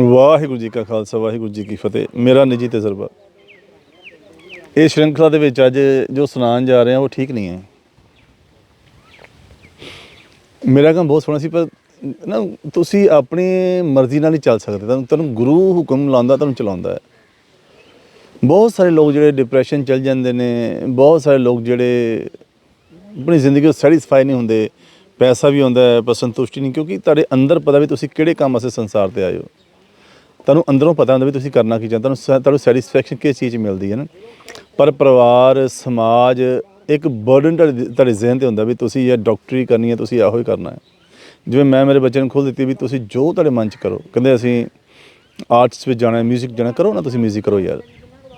ਵਾਹਿਗੁਰੂ ਜੀ ਕਾ ਖਾਲਸਾ, ਵਾਹਿਗੁਰੂ ਜੀ ਕੀ ਫਤਿਹ। ਮੇਰਾ ਨਿੱਜੀ ਤਜਰਬਾ। ਇਹ ਸ਼੍ਰੰਖਲਾ ਦੇ ਵਿੱਚ ਅੱਜ ਜੋ ਸੁਣਾਉਣ ਜਾ ਰਹੇ ਹਾਂ, ਉਹ ਠੀਕ ਨਹੀਂ ਹੈ। ਮੇਰਾ ਕੰਮ ਬਹੁਤ ਸੋਹਣਾ ਸੀ, ਪਰ ਨਾ ਤੁਸੀਂ ਆਪਣੀ ਮਰਜ਼ੀ ਨਾਲ ਹੀ ਚੱਲ ਸਕਦੇ। ਤੁਹਾਨੂੰ ਤੁਹਾਨੂੰ ਗੁਰੂ ਹੁਕਮ ਲਾਉਂਦਾ, ਤੁਹਾਨੂੰ ਚਲਾਉਂਦਾ ਹੈ। ਬਹੁਤ ਸਾਰੇ ਲੋਕ ਜਿਹੜੇ ਡਿਪਰੈਸ਼ਨ ਚੱਲ ਜਾਂਦੇ ਨੇ, ਬਹੁਤ ਸਾਰੇ ਲੋਕ ਜਿਹੜੇ ਆਪਣੀ ਜ਼ਿੰਦਗੀ ਵਿੱਚ ਸੈਟੀਸਫਾਈ ਨਹੀਂ ਹੁੰਦੇ, ਪੈਸਾ ਵੀ ਆਉਂਦਾ ਹੈ, ਪਰ ਸੰਤੁਸ਼ਟੀ ਨਹੀਂ, ਕਿਉਂਕਿ ਤੁਹਾਡੇ ਅੰਦਰ ਪਤਾ ਵੀ ਤੁਸੀਂ ਕਿਹੜੇ ਕੰਮ ਵਾਸਤੇ ਸੰਸਾਰ ਤੇ ਆਏ ਹੋ। ਤੁਹਾਨੂੰ ਅੰਦਰੋਂ ਪਤਾ ਹੁੰਦਾ ਵੀ ਤੁਸੀਂ ਕਰਨਾ ਕੀ ਚਾਹੁੰਦੇ ਤੁਹਾਨੂੰ ਸੈ- ਤੁਹਾਨੂੰ ਸੈਟੀਸਫੈਕਸ਼ਨ ਕਿਸ ਚੀਜ਼ 'ਚ ਮਿਲਦੀ ਹੈ ਨਾ ਪਰ ਪਰਿਵਾਰ ਸਮਾਜ ਇੱਕ ਬਰਡਨ ਤੁਹਾਡੇ ਤੁਹਾਡੇ ਜ਼ਿਹਨ ਤੇ ਹੁੰਦਾ ਵੀ ਤੁਸੀਂ ਇਹ ਡਾਕਟਰੀ ਕਰਨੀ ਹੈ ਤੁਸੀਂ ਇਹੋ ਹੀ ਕਰਨਾ ਹੈ ਜਿਵੇਂ ਮੈਂ ਮੇਰੇ ਬੱਚੇ ਨੂੰ ਖੋਲ ਦਿੱਤੀ ਵੀ ਤੁਸੀਂ ਜੋ ਤੁਹਾਡੇ ਮਨ 'ਚ ਕਰੋ ਕਹਿੰਦੇ ਅਸੀਂ ਆਰਟਸ ਵਿੱਚ ਜਾਣਾ ਹੈ 뮤직 ਜਾਣਾ ਕਰੋ ਨਾ ਤੁਸੀਂ 뮤직 ਕਰੋ ਯਾਰ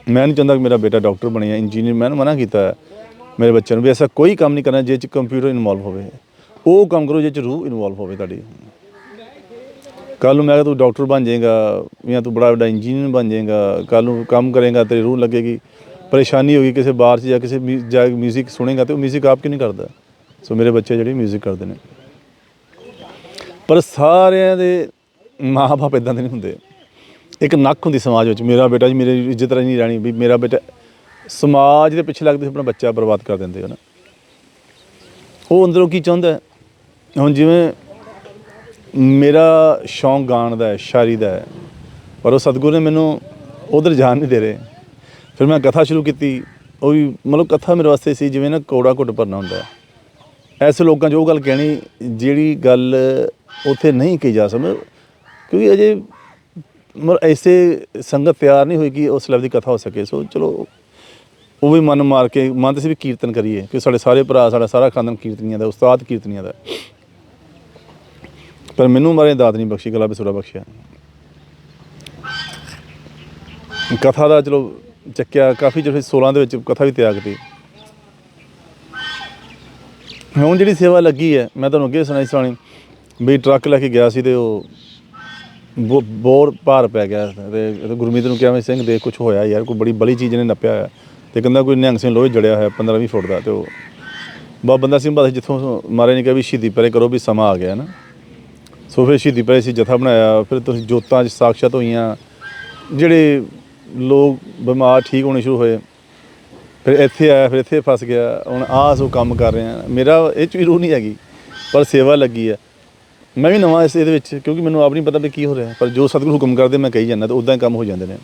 ਮੈਂ ਨਹੀਂ ਚਾਹੁੰਦਾ ਕਿ ਮੇਰਾ ਬੇਟਾ ਡਾਕਟਰ ਬਣੇ ਜਾਂ ਇੰਜੀਨੀਅਰ ਮੈਂ ਉਹਨੂੰ ਮਨਾ ਕੀਤਾ ਹੈ ਮੇਰੇ ਬੱਚਿਆਂ ਨੂੰ ਵੀ ਐਸਾ ਕੋਈ ਕੰਮ ਨਹੀਂ ਕਰਨਾ ਜਿਸ 'ਚ ਕੰਪਿਊਟਰ ਇਨਵੋਲਵ ਹੋਵੇ ਉਹ ਕੰਮ ਕਰੋ ਜਿਸ 'ਚ ਰੂਹ ਇਨਵੋਲਵ ਹੋਵੇ ਤੁਹਾਡੀ ਕੱਲ ਨੂੰ ਮੈਂ ਕਿਹਾ ਤੂੰ ਡਾਕਟਰ ਬਣ ਜਾਏਗਾ, ਜਾਂ ਤੂੰ ਬੜਾ ਵੱਡਾ ਇੰਜੀਨੀਅਰ ਬਣ ਜਾਏਗਾ ਕੱਲ ਨੂੰ ਕੰਮ ਕਰੇਗਾ, ਤੇਰੀ ਰੂਹ ਲੱਗੇਗੀ। ਪਰੇਸ਼ਾਨੀ ਹੋਗੀ ਕਿਸੇ ਬਾਹਰ 'ਚ ਜਾਂ ਕਿਸੇ ਜਾ ਮਿਊਜ਼ਿਕ ਸੁਣੇਗਾ ਤੇ ਉਹ ਮਿਊਜ਼ਿਕ ਆਪ ਕਿਉਂ ਨਹੀਂ ਕਰਦਾ? ਸੋ ਮੇਰੇ ਬੱਚੇ ਜਿਹੜੇ ਮਿਊਜ਼ਿਕ ਕਰਦੇ ਨੇ। ਪਰ ਸਾਰਿਆਂ ਦੇ ਮਾਪੇ ਇਦਾਂ ਦੇ ਨਹੀਂ ਹੁੰਦੇ। ਇੱਕ ਨੱਕ ਹੁੰਦੀ ਸਮਾਜ ਵਿੱਚ, ਮੇਰਾ ਬੇਟਾ ਜੀ, ਮੇਰੇ ਇੱਜ਼ਤ ਨਹੀਂ ਰਹਿਣੀ ਵੀ ਮੇਰਾ ਬੇਟਾ ਸਮਾਜ ਦੇ ਪਿੱਛੇ ਲੱਗਦੇ ਆਪਣਾ ਬੱਚਾ ਬਰਬਾਦ ਕਰ ਦਿੰਦੇ ਹਨ ਉਹ ਅੰਦਰੋਂ ਕੀ ਚਾਹੁੰਦਾ? ਹੁਣ ਜਿਵੇਂ ਮੇਰਾ ਸ਼ੌਂਕ ਗਾਣ ਦਾ ਹੈ, ਸ਼ਾਇਰੀ ਦਾ ਹੈ। ਪਰ ਉਹ ਸਤਿਗੁਰੂ ਨੇ ਮੈਨੂੰ ਉਧਰ ਜਾਣ ਨਹੀਂ ਦੇ ਰਹੇ। ਫਿਰ ਮੈਂ ਕਥਾ ਸ਼ੁਰੂ ਕੀਤੀ। ਉਹ ਵੀ ਮਤਲਬ ਕਥਾ ਮੇਰੇ ਵਾਸਤੇ ਸੀ, ਜਿਵੇਂ ਨਾ ਕੋੜਾ ਘੁੱਟ ਭਰਨਾ ਹੁੰਦਾ ਐਸੇ ਲੋਕਾਂ 'ਚ ਉਹ ਗੱਲ ਕਹਿਣੀ, ਜਿਹੜੀ ਗੱਲ ਉੱਥੇ ਨਹੀਂ ਕਹੀ ਜਾ ਸਕਦੀ। ਕਿਉਂਕਿ ਅਜੇ ਮਤਲਬ ਐਸੇ ਸੰਗਤ ਤਿਆਰ ਨਹੀਂ ਹੋਈ ਕਿ ਉਸ ਲੈਵਲ ਦੀ ਕਥਾ ਹੋ ਸਕੇ। ਸੋ ਚਲੋ, ਉਹ ਵੀ ਮਨ ਮਾਰ ਕੇ, ਮਨ ਤੇ ਸੀ ਵੀ ਕੀਰਤਨ ਕਰੀਏ ਕਿ ਸਾਡੇ ਸਾਰੇ ਭਰਾ, ਸਾਡਾ ਸਾਰਾ ਖਾਨਦਾਨ ਕੀਰਤਨੀਆਂ ਦਾ, ਉਸਤਾਦ ਕੀਰਤਨੀਆਂ ਦਾ। ਪਰ ਮੈਨੂੰ ਮਾਰੇ ਦਾਤ ਨਹੀਂ ਬਖਸ਼ੀ ਗਲਾ ਬਸੁਰਾ ਬਖਸ਼ਿਆ। ਕਥਾ ਦਾ ਚਲੋ ਚੱਕਿਆ, ਕਾਫੀ ਜਿਹੜੇ 16 ਦੇ ਵਿੱਚ ਕਥਾ ਵੀ ਤਿਆਗ ਤੀ। ਹੁਣ ਜਿਹੜੀ ਸੇਵਾ ਲੱਗੀ ਹੈ, ਮੈਂ ਤੁਹਾਨੂੰ ਅੱਗੇ ਸੁਣਾਈ ਸੁਣੀ ਵੀ ਟਰੱਕ ਲੈ ਕੇ ਗਿਆ ਸੀ ਤੇ ਉਹ ਬੋ- ਬੋਰ ਭਾਰ ਪੈ ਗਿਆ ਤੇ ਗੁਰਮੀਤ ਨੂੰ ਕਿਹਾ ਮੈਂ ਸਿੰਘ ਦੇਖ ਕੁਝ ਹੋਇਆ ਯਾਰ, ਕੋਈ ਬੜੀ ਬਲੀ ਚੀਜ਼ ਨੇ ਨੱਪਿਆ ਹੋਇਆ ਤੇ ਕਹਿੰਦਾ ਕੋਈ ਨਿਹੰਗ ਸਿੰਘ ਲੋਹੇ ਜੜਿਆ ਹੋਇਆ 15 20 ਫੁੱਟ ਦਾ ਤੇ ਉਹ ਬਾ ਬੰਦਾ ਸਿੰਘ ਬਾਦ ਜਿੱਥੋਂ ਮਾਰੇ ਨੇ ਕਿਹਾ ਵੀ ਸ਼ਹੀਦੀ ਪਰੇ ਕਰੋ ਵੀ ਸਮਾਂ ਆ ਗਿਆ ਨਾ। ਸੋ ਫਿਰ ਸ਼ਹੀਦੀ ਪਰੇ ਅਸੀਂ ਜਥਾ ਬਣਾਇਆ, ਫਿਰ ਤੁਸੀਂ ਜੋਤਾਂ 'ਚ ਸਾਖਸ਼ਾਤ ਹੋਈਆਂ, ਜਿਹੜੇ ਲੋਕ ਬਿਮਾਰ ਠੀਕ ਹੋਣੇ ਸ਼ੁਰੂ ਹੋਏ, ਫਿਰ ਇੱਥੇ ਆਇਆ, ਫਿਰ ਇੱਥੇ ਫਸ ਗਿਆ, ਹੁਣ ਆਹ ਸੋ ਕੰਮ ਕਰ ਰਹੇ। ਆ ਮੇਰਾ ਇਹ 'ਚ ਵੀ ਰੂਹ ਨਹੀਂ ਹੈਗੀ, ਪਰ ਸੇਵਾ ਲੱਗੀ ਹੈ ਮੈਂ ਵੀ ਨਵਾਂ ਇਸ ਇਹਦੇ ਵਿੱਚ, ਕਿਉਂਕਿ ਮੈਨੂੰ ਆਪ ਨਹੀਂ ਪਤਾ ਵੀ ਕੀ ਹੋ ਰਿਹਾ, ਪਰ ਜੋ ਸਤਿਗੁਰੂ ਹੁਕਮ ਕਰਦੇ, ਮੈਂ ਕਹੀ ਜਾਂਦਾ ਤੇ ਉਦਾਂ ਹੀ ਕੰਮ ਹੋ ਜਾਂਦੇ ਨੇ।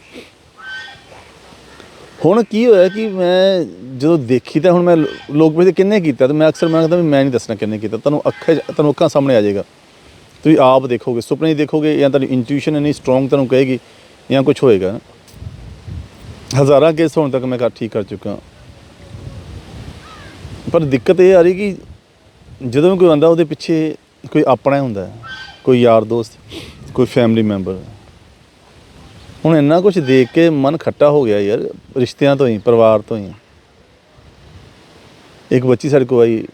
ਹੁਣ ਕੀ ਹੋਇਆ ਕਿ ਮੈਂ ਜਦੋਂ ਦੇਖੀ ਤਾਂ ਹੁਣ ਮੈਂ ਲੋਕ ਪੁੱਛਦੇ ਕਿੰਨੇ ਕੀਤਾ, ਤੇ ਮੈਂ ਅਕਸਰ ਮੈਂ ਕਹਿੰਦਾ ਵੀ ਮੈਂ ਨਹੀਂ ਦੱਸਣਾ ਕਿੰਨੇ ਕੀਤਾ, ਤੁਹਾਨੂੰ ਅੱਖਾਂ 'ਚ- ਤੁਹਾਨੂੰ ਅੱਖਾਂ ਸਾਹਮਣੇ ਆ ਜਾਏਗਾ। ਤੁਸੀਂ ਆਪ ਦੇਖੋਗੇ, ਸੁਪਨੇ ਦੇਖੋਗੇ, ਜਾਂ ਤੁਹਾਡੀ ਇੰਟੂਇਸ਼ਨ ਇੰਨੀ ਸਟਰੋਂਗ ਤੁਹਾਨੂੰ ਕਹੇਗੀ, ਜਾਂ ਕੁਝ ਹੋਏਗਾ ਹਜ਼ਾਰਾਂ ਕੇਸ ਹੁਣ ਤੱਕ ਮੈਂ ਕਰ ਠੀਕ ਕਰ ਚੁੱਕਾ। ਪਰ ਦਿੱਕਤ ਇਹ ਆ ਰਹੀ ਕਿ ਜਦੋਂ ਵੀ ਕੋਈ ਆਉਂਦਾ, ਉਹਦੇ ਪਿੱਛੇ ਕੋਈ ਆਪਣਾ ਹੁੰਦਾ ਕੋਈ ਯਾਰ ਦੋਸਤ, ਕੋਈ ਫੈਮਿਲੀ ਮੈਂਬਰ ਹੁਣ ਇੰਨਾ ਕੁਝ ਦੇਖ ਕੇ ਮਨ ਖੱਟਾ ਹੋ ਗਿਆ ਯਾਰ, ਰਿਸ਼ਤਿਆਂ ਤੋਂ ਹੀ, ਪਰਿਵਾਰ ਤੋਂ ਹੀ। ਇੱਕ ਬੱਚੀ ਸਾਡੇ ਕੋਲ ਆਈ।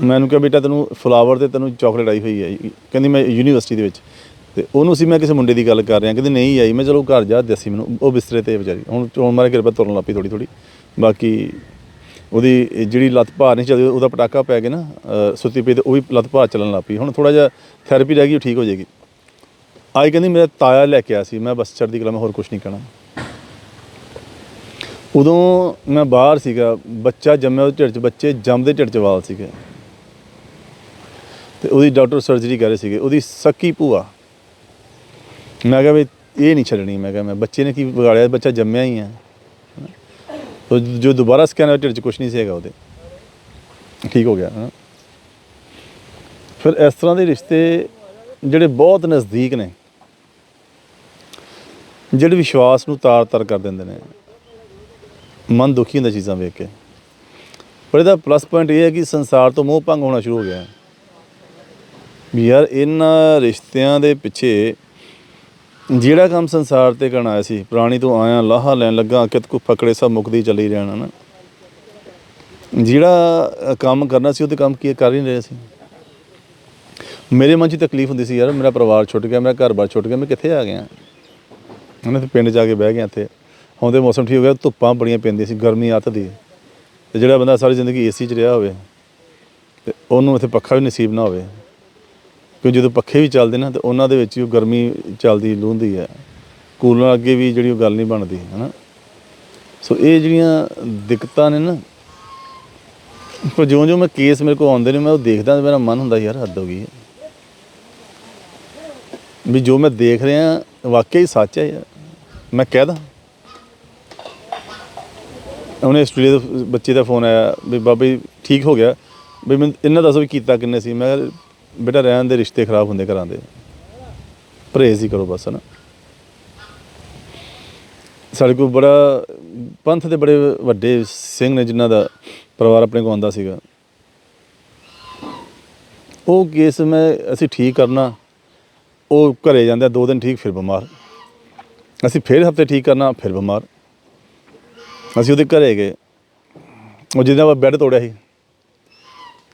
ਮੈਨੂੰ ਕਿਹਾ, ਬੇਟਾ, ਤੈਨੂੰ ਫਲਾਵਰ ਤੇ ਤੈਨੂੰ ਚਾਕਲੇਟ ਆਈ ਹੋਈ ਹੈ। ਕਹਿੰਦੀ, ਮੈਂ ਯੂਨੀਵਰਸਿਟੀ ਦੇ ਵਿੱਚ। ਤੇ ਉਹਨੂੰ ਸੀ ਮੈਂ ਕਿਸੇ ਮੁੰਡੇ ਦੀ ਗੱਲ ਕਰ ਰਿਹਾ, ਕਹਿੰਦੀ, ਨਹੀਂ ਆਈ। ਮੈਂ ਚਲੋ, ਘਰ ਜਾ, ਦੱਸੀ ਮੈਨੂੰ। ਉਹ ਬਿਸਤਰੇ ਤੇ ਵਿਚਾਰੀ, ਹੁਣ ਚੋਣ ਮਾਰੇ, ਕਿਰਪਾ ਤੁਰਨ ਲੱਪੀ ਥੋੜੀ ਥੋੜੀ ਬਾਕੀ ਉਹਦੀ ਜਿਹੜੀ ਲੱਤ ਭਾਰ ਨਹੀਂ ਚੱਲਦੀ, ਉਹਦਾ ਪਟਾਕਾ ਪੈ ਗਿਆ ਨਾ ਸੁੱਤੀ ਪਈ ਤੇ ਉਹ ਵੀ ਲੱਤ ਭਾਰ ਚੱਲਣ ਲੱਗ ਪਈ। ਹੁਣ ਥੋੜਾ ਜਿਹਾ ਥੈਰੇਪੀ ਰਹਿ ਗਈ, ਉਹ ਠੀਕ ਹੋ ਜਾਏਗੀ। ਆਈ ਕਹਿੰਦੀ, ਮੇਰਾ ਤਾਇਆ ਲੈ ਕੇ ਆਇਆ ਸੀ, ਮੈਂ ਬਸ ਚੜ੍ਹਦੀ ਕਲਾ, ਮੈਂ ਹੋਰ ਕੁਝ ਨਹੀਂ ਕਹਿਣਾ। ਉਦੋਂ ਮੈਂ ਬਾਹਰ ਸੀਗਾ, ਬੱਚਾ ਜੰਮਿਆ ਉਹਦੇ ਢਿੱਡ 'ਚ, ਬੱਚੇ ਜੰਮਦੇ ਢਿੱਡ 'ਚ ਵਾਲ ਸੀਗੇ। ਤੇ ਉਹਦੀ ਡਾਕਟਰ ਸਰਜਰੀ ਕਰ ਰਹੇ ਸੀਗੇ, ਉਹਦੀ ਸੱਕੀ ਭੂਆ। ਮੈਂ ਕਿਹਾ ਵੀ ਇਹ ਨਹੀਂ ਛੱਡਣੀ, ਮੈਂ ਕਿਹਾ ਮੈਂ ਬੱਚੇ ਨੇ ਕੀ ਵਿਗਾੜਿਆ ਬੱਚਾ ਜੰਮਿਆ ਹੀ ਹੈ ਉਹ ਜੋ ਦੁਬਾਰਾ ਸਕੈਨ ਹੋਇਆ, ਢਿੱਡ 'ਚ ਕੁਝ ਨਹੀਂ ਸੀਗਾ ਉਹਦੇ। ਠੀਕ ਹੋ ਗਿਆ, ਹਾਂ। ਫਿਰ ਇਸ ਤਰ੍ਹਾਂ ਦੇ ਰਿਸ਼ਤੇ ਜਿਹੜੇ ਬਹੁਤ ਨਜ਼ਦੀਕ ਨੇ, ਜਿਹੜੇ ਵਿਸ਼ਵਾਸ ਨੂੰ ਤਾਰ-ਤਾਰ ਕਰ ਦਿੰਦੇ ਨੇ। ਮਨ ਦੁਖੀ ਹੁੰਦਾ ਚੀਜ਼ਾਂ ਵੇਖ ਕੇ। ਪਰ ਇਹਦਾ ਪਲੱਸ ਪੁਆਇੰਟ ਇਹ ਹੈ ਕਿ ਸੰਸਾਰ ਤੋਂ ਮੋਹ ਭੰਗ ਹੋਣਾ ਸ਼ੁਰੂ ਹੋ ਗਿਆ। ਹੈ ਯਾਰ ਇਹਨਾਂ ਰਿਸ਼ਤਿਆਂ ਦੇ ਪਿੱਛੇ ਜਿਹੜਾ ਕੰਮ ਸੰਸਾਰ ਤੇ ਕਰਨ ਆਇਆ ਸੀ, ਪ੍ਰਾਣੀ ਤੋਂ ਆਇਆ, ਲਾਹਾ ਲੈਣ ਲੱਗਾ ਕਿਤ ਕੋ ਫਕੜੇ ਸਭ ਮੁਕਦੀ ਚੱਲੀ ਰਹਿਣਾ ਨਾ। ਜਿਹੜਾ ਕੰਮ ਕਰਨਾ ਸੀ, ਉਹ ਤੇ ਕੰਮ ਕੀ ਕਰ ਹੀ ਨਹੀਂ ਰਹੇ ਸੀ। ਮੇਰੇ ਮਨ 'ਚ ਤਕਲੀਫ ਹੁੰਦੀ ਸੀ, ਯਾਰ ਮੇਰਾ ਪਰਿਵਾਰ ਛੁੱਟ ਗਿਆ, ਮੇਰਾ ਘਰ-ਬਾਰ ਛੁੱਟ ਗਿਆ, ਮੈਂ ਕਿੱਥੇ ਆ ਗਿਆ? ਉਹਨੇ ਤੇ ਪਿੰਡ ਜਾ ਕੇ ਬਹਿ ਗਿਆ ਇੱਥੇ। ਹੁਣ ਤੇ ਮੌਸਮ ਠੀਕ ਹੋ ਗਿਆ, ਧੁੱਪਾਂ ਬੜੀਆਂ ਪੈਂਦੀਆਂ ਸੀ, ਗਰਮੀ ਅੱਤ ਦੀ। ਤੇ ਜਿਹੜਾ ਬੰਦਾ ਸਾਰੀ ਜ਼ਿੰਦਗੀ ਏਸੀ 'ਚ ਰਿਹਾ ਹੋਵੇ, ਤੇ ਉਹਨੂੰ ਇੱਥੇ ਪੱਖਾ ਵੀ ਨਸੀਬ ਨਾ ਹੋਵੇ। ਕਿਉਂ ਜਦੋਂ ਪੱਖੇ ਵੀ ਚੱਲਦੇ ਨਾ ਤੇ ਉਹਨਾਂ ਦੇ ਵਿੱਚ ਹੀ ਉਹ ਗਰਮੀ ਚੱਲਦੀ ਲੂੰਦੀ ਹੈ। ਕੂਲਰ ਅੱਗੇ ਵੀ ਜਿਹੜੀ ਉਹ ਗੱਲ ਨਹੀਂ ਬਣਦੀ, ਹਨਾ? ਸੋ ਇਹ ਜਿਹੜੀਆਂ ਦਿੱਕਤਾਂ ਨੇ ਨਾ, ਪਰ ਜਿਉਂ ਜਿਉਂ ਮੈਂ ਕੇਸ ਮੇਰੇ ਕੋਲ ਆਉਂਦੇ ਨੇ, ਮੈਂ ਉਹ ਦੇਖਦਾ ਤੇ ਮੇਰਾ ਮਨ ਹੁੰਦਾ, ਯਾਰ, ਹੱਦ ਹੋ ਗਈ ਹੈ। ਵੀ ਜੋ ਮੈਂ ਦੇਖ ਰਿਹਾ, ਵਾਕਿਆ ਹੀ ਸੱਚ ਹੈ ਯਾਰ। ਮੈਂ ਕਹਿਦਾ ਉਹਨੇ ਆਸਟ੍ਰੇਲੀਆ ਦੇ ਬੱਚੇ ਦਾ ਫੋਨ ਆਇਆ, ਵੀ ਬਾਬਾ ਜੀ ਠੀਕ ਹੋ ਗਿਆ। ਵੀ ਮੈਂ ਇਹਨਾਂ ਦੱਸੋ ਵੀ ਕੀਤਾ ਕਿੰਨੇ ਸੀ? ਮੈਂ ਕਿਹਾ ਬੇਟਾ ਰਹਿਣ ਦੇ ਰਿਸ਼ਤੇ ਖਰਾਬ ਹੁੰਦੇ ਘਰਾਂ ਦੇ। ਪਰਹੇਜ਼ ਹੀ ਕਰੋ ਬਸ ਨਾ ਸਾਡੇ ਕੋਲ ਬੜਾ, ਪੰਥ ਦੇ ਬੜੇ ਵੱਡੇ ਸਿੰਘ ਨੇ ਜਿਨ੍ਹਾਂ ਦਾ ਪਰਿਵਾਰ ਆਪਣੇ ਕੋਲ ਆਉਂਦਾ ਸੀਗਾ। ਉਹ ਕੇਸ ਮੈਂ, ਅਸੀਂ ਠੀਕ ਕਰਨਾ, ਉਹ ਘਰੇ ਜਾਂਦੇ ਦੋ ਦਿਨ ਠੀਕ, ਫਿਰ ਬਿਮਾਰ। ਅਸੀਂ ਫਿਰ ਹਫ਼ਤੇ ਠੀਕ ਕਰਨਾ, ਫਿਰ ਬਿਮਾਰ। ਅਸੀਂ ਉਹਦੇ ਘਰੇ ਗਏ। ਉਹ ਜਿਹਦਾ ਵਾ ਬੈੱਡ ਤੋੜਿਆ ਸੀ।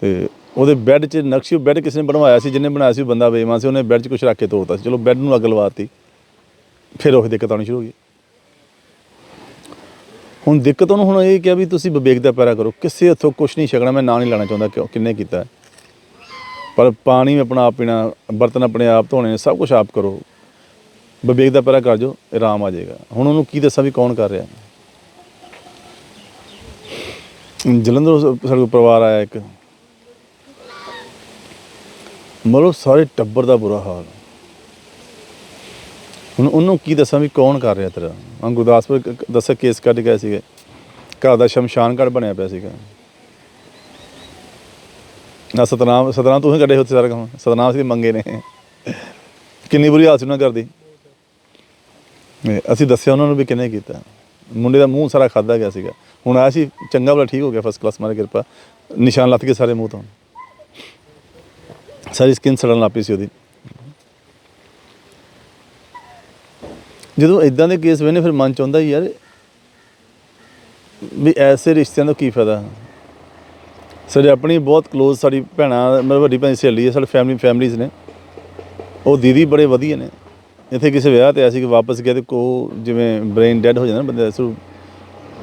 ਤੇ ਉਹਦੇ ਬੈੱਡ 'ਚ ਨਕਸ਼ੀ ਬੈੱਡ ਕਿਸੇ ਨੇ ਬਣਵਾਇਆ ਸੀ, ਜਿਹਨੇ ਬਣਾਇਆ ਸੀ ਬੰਦਾ ਬੇਈਮਾਨ ਸੀ, ਉਹਨੇ ਬੈੱਡ 'ਚ ਕੁਝ ਰੱਖ ਕੇ ਤੋੜਤਾ ਸੀ। ਚਲੋ ਬੈੱਡ ਨੂੰ ਅੱਗ ਲਵਾਤੀ। ਫਿਰ ਉਹ ਦਿੱਕਤ ਆਉਣੀ ਸ਼ੁਰੂ ਹੋ ਗਈ। ਹੁਣ ਦਿੱਕਤ ਉਹਨੂੰ ਹੁਣ ਇਹ ਕਿਹਾ ਵੀ ਤੁਸੀਂ ਵਿਵੇਕ ਦਾ ਪੈਰਾ ਕਰੋ। ਕਿਸੇ ਹੱਥੋਂ ਕੁਝ ਨਹੀਂ ਛਕਣਾ, ਮੈਂ ਨਾਂ ਨਹੀਂ ਲੈਣਾ ਚਾਹੁੰਦਾ ਕਿ ਕਿੰਨੇ ਕੀਤਾ ਪਰ ਪਾਣੀ ਵੀ ਆਪਣਾ ਆਪ ਪੀਣਾ, ਬਰਤਨ ਆਪਣੇ ਆਪ ਧੋਣੇ, ਸਭ ਕੁਝ ਆਪ ਕਰੋ। ਵਿਵੇਕ ਦਾ ਪੈਰਾ ਕਰ ਜੋ ਆਰਾਮ ਆ ਜਾਏਗਾ। ਹੁਣ ਉਹਨੂੰ ਕੀ ਦੱਸਾਂ ਵੀ ਕੌਣ ਕਰ ਰਿਹਾ ਜਲੰਧਰ ਸਾਡੇ ਕੋਲ ਪਰਿਵਾਰ ਆਇਆ ਇੱਕ। ਮਤਲਬ ਸਾਰੇ ਟੱਬਰ ਦਾ ਬੁਰਾ ਹਾਲ। ਹੁਣ ਉਹਨੂੰ ਕੀ ਦੱਸਾਂ ਵੀ ਕੌਣ ਕਰ ਰਿਹਾ ਤੇਰਾ? ਹਾਂ ਗੁਰਦਾਸਪੁਰ ਦੱਸਿਆ ਕੇਸ ਕੱਢ ਗਏ ਸੀਗੇ। ਘਰ ਦਾ ਸ਼ਮਸ਼ਾਨ ਘਾਟ ਬਣਿਆ ਪਿਆ ਸੀਗਾ। ਨਾ ਸਤਨਾਮ ਸਤਨਾਮ ਤੂੰ ਹੀ ਕੱਢੇ ਉੱਥੇ ਸਾਰਾ ਕੰਮ। ਸਤਨਾਮ ਸੀ ਮੰਗੇ ਨੇ। ਕਿੰਨੀ ਬੁਰੀ ਹਾਲਤ ਸੀ ਉਹਨਾਂ ਕਰਦੀ ਅਸੀਂ ਦੱਸਿਆ ਉਹਨਾਂ ਨੂੰ ਵੀ ਕਿੰਨੇ ਕੀਤਾ। ਮੁੰਡੇ ਦਾ ਮੂੰਹ ਸਾਰਾ ਖਾਦਾ ਗਿਆ ਸੀਗਾ। ਹੁਣ ਆਇਆ ਸੀ, ਚੰਗਾ ਭਲਾ ਠੀਕ ਹੋ ਗਿਆ ਫਸਟ ਕਲਾਸ ਮਾਰੇ ਕਿਰਪਾ। ਨਿਸ਼ਾਨ ਲੱਤ ਕੇ ਸਾਰੇ ਮੂੰਹ ਤੋਂ। ਸਾਰੀ ਸਕਿਨ ਸੜਨ ਲੱਗ ਪਈ ਸੀ ਉਹਦੀ। ਜਦੋਂ ਇਦਾਂ ਦੇ ਕੇਸ ਵੇਨੇ ਫਿਰ ਮਨ ਚ ਆਉਂਦਾ ਹੀ ਯਾਰ, ਵੀ ਐਸੇ ਰਿਸ਼ਤਿਆਂ ਦਾ ਕੀ ਫਾਇਦਾ? ਸਾਡੇ ਆਪਣੀ ਬਹੁਤ ਕਲੋਜ਼ ਸਾਡੀ ਭੈਣਾਂ, ਮੇਰੀ ਵੱਡੀ ਭੈਣ ਸਹੇਲੀ ਹੈ, ਸਾਡੇ ਫੈਮਿਲੀ ਫੈਮਲੀਜ਼ ਨੇ। ਉਹ ਦੀਦੀ ਬੜੇ ਵਧੀਆ ਨੇ। ਇੱਥੇ ਕਿਸੇ ਵਿਆਹ ਤੇ ਅਸੀਂ ਕਿ ਵਾਪਸ ਗਿਆ ਤੇ ਕੋ ਜਿਵੇਂ ਬ੍ਰੇਨ ਡੈਡ ਹੋ ਜਾਂਦਾ ਨਾ ਬੰਦੇ ਦਾ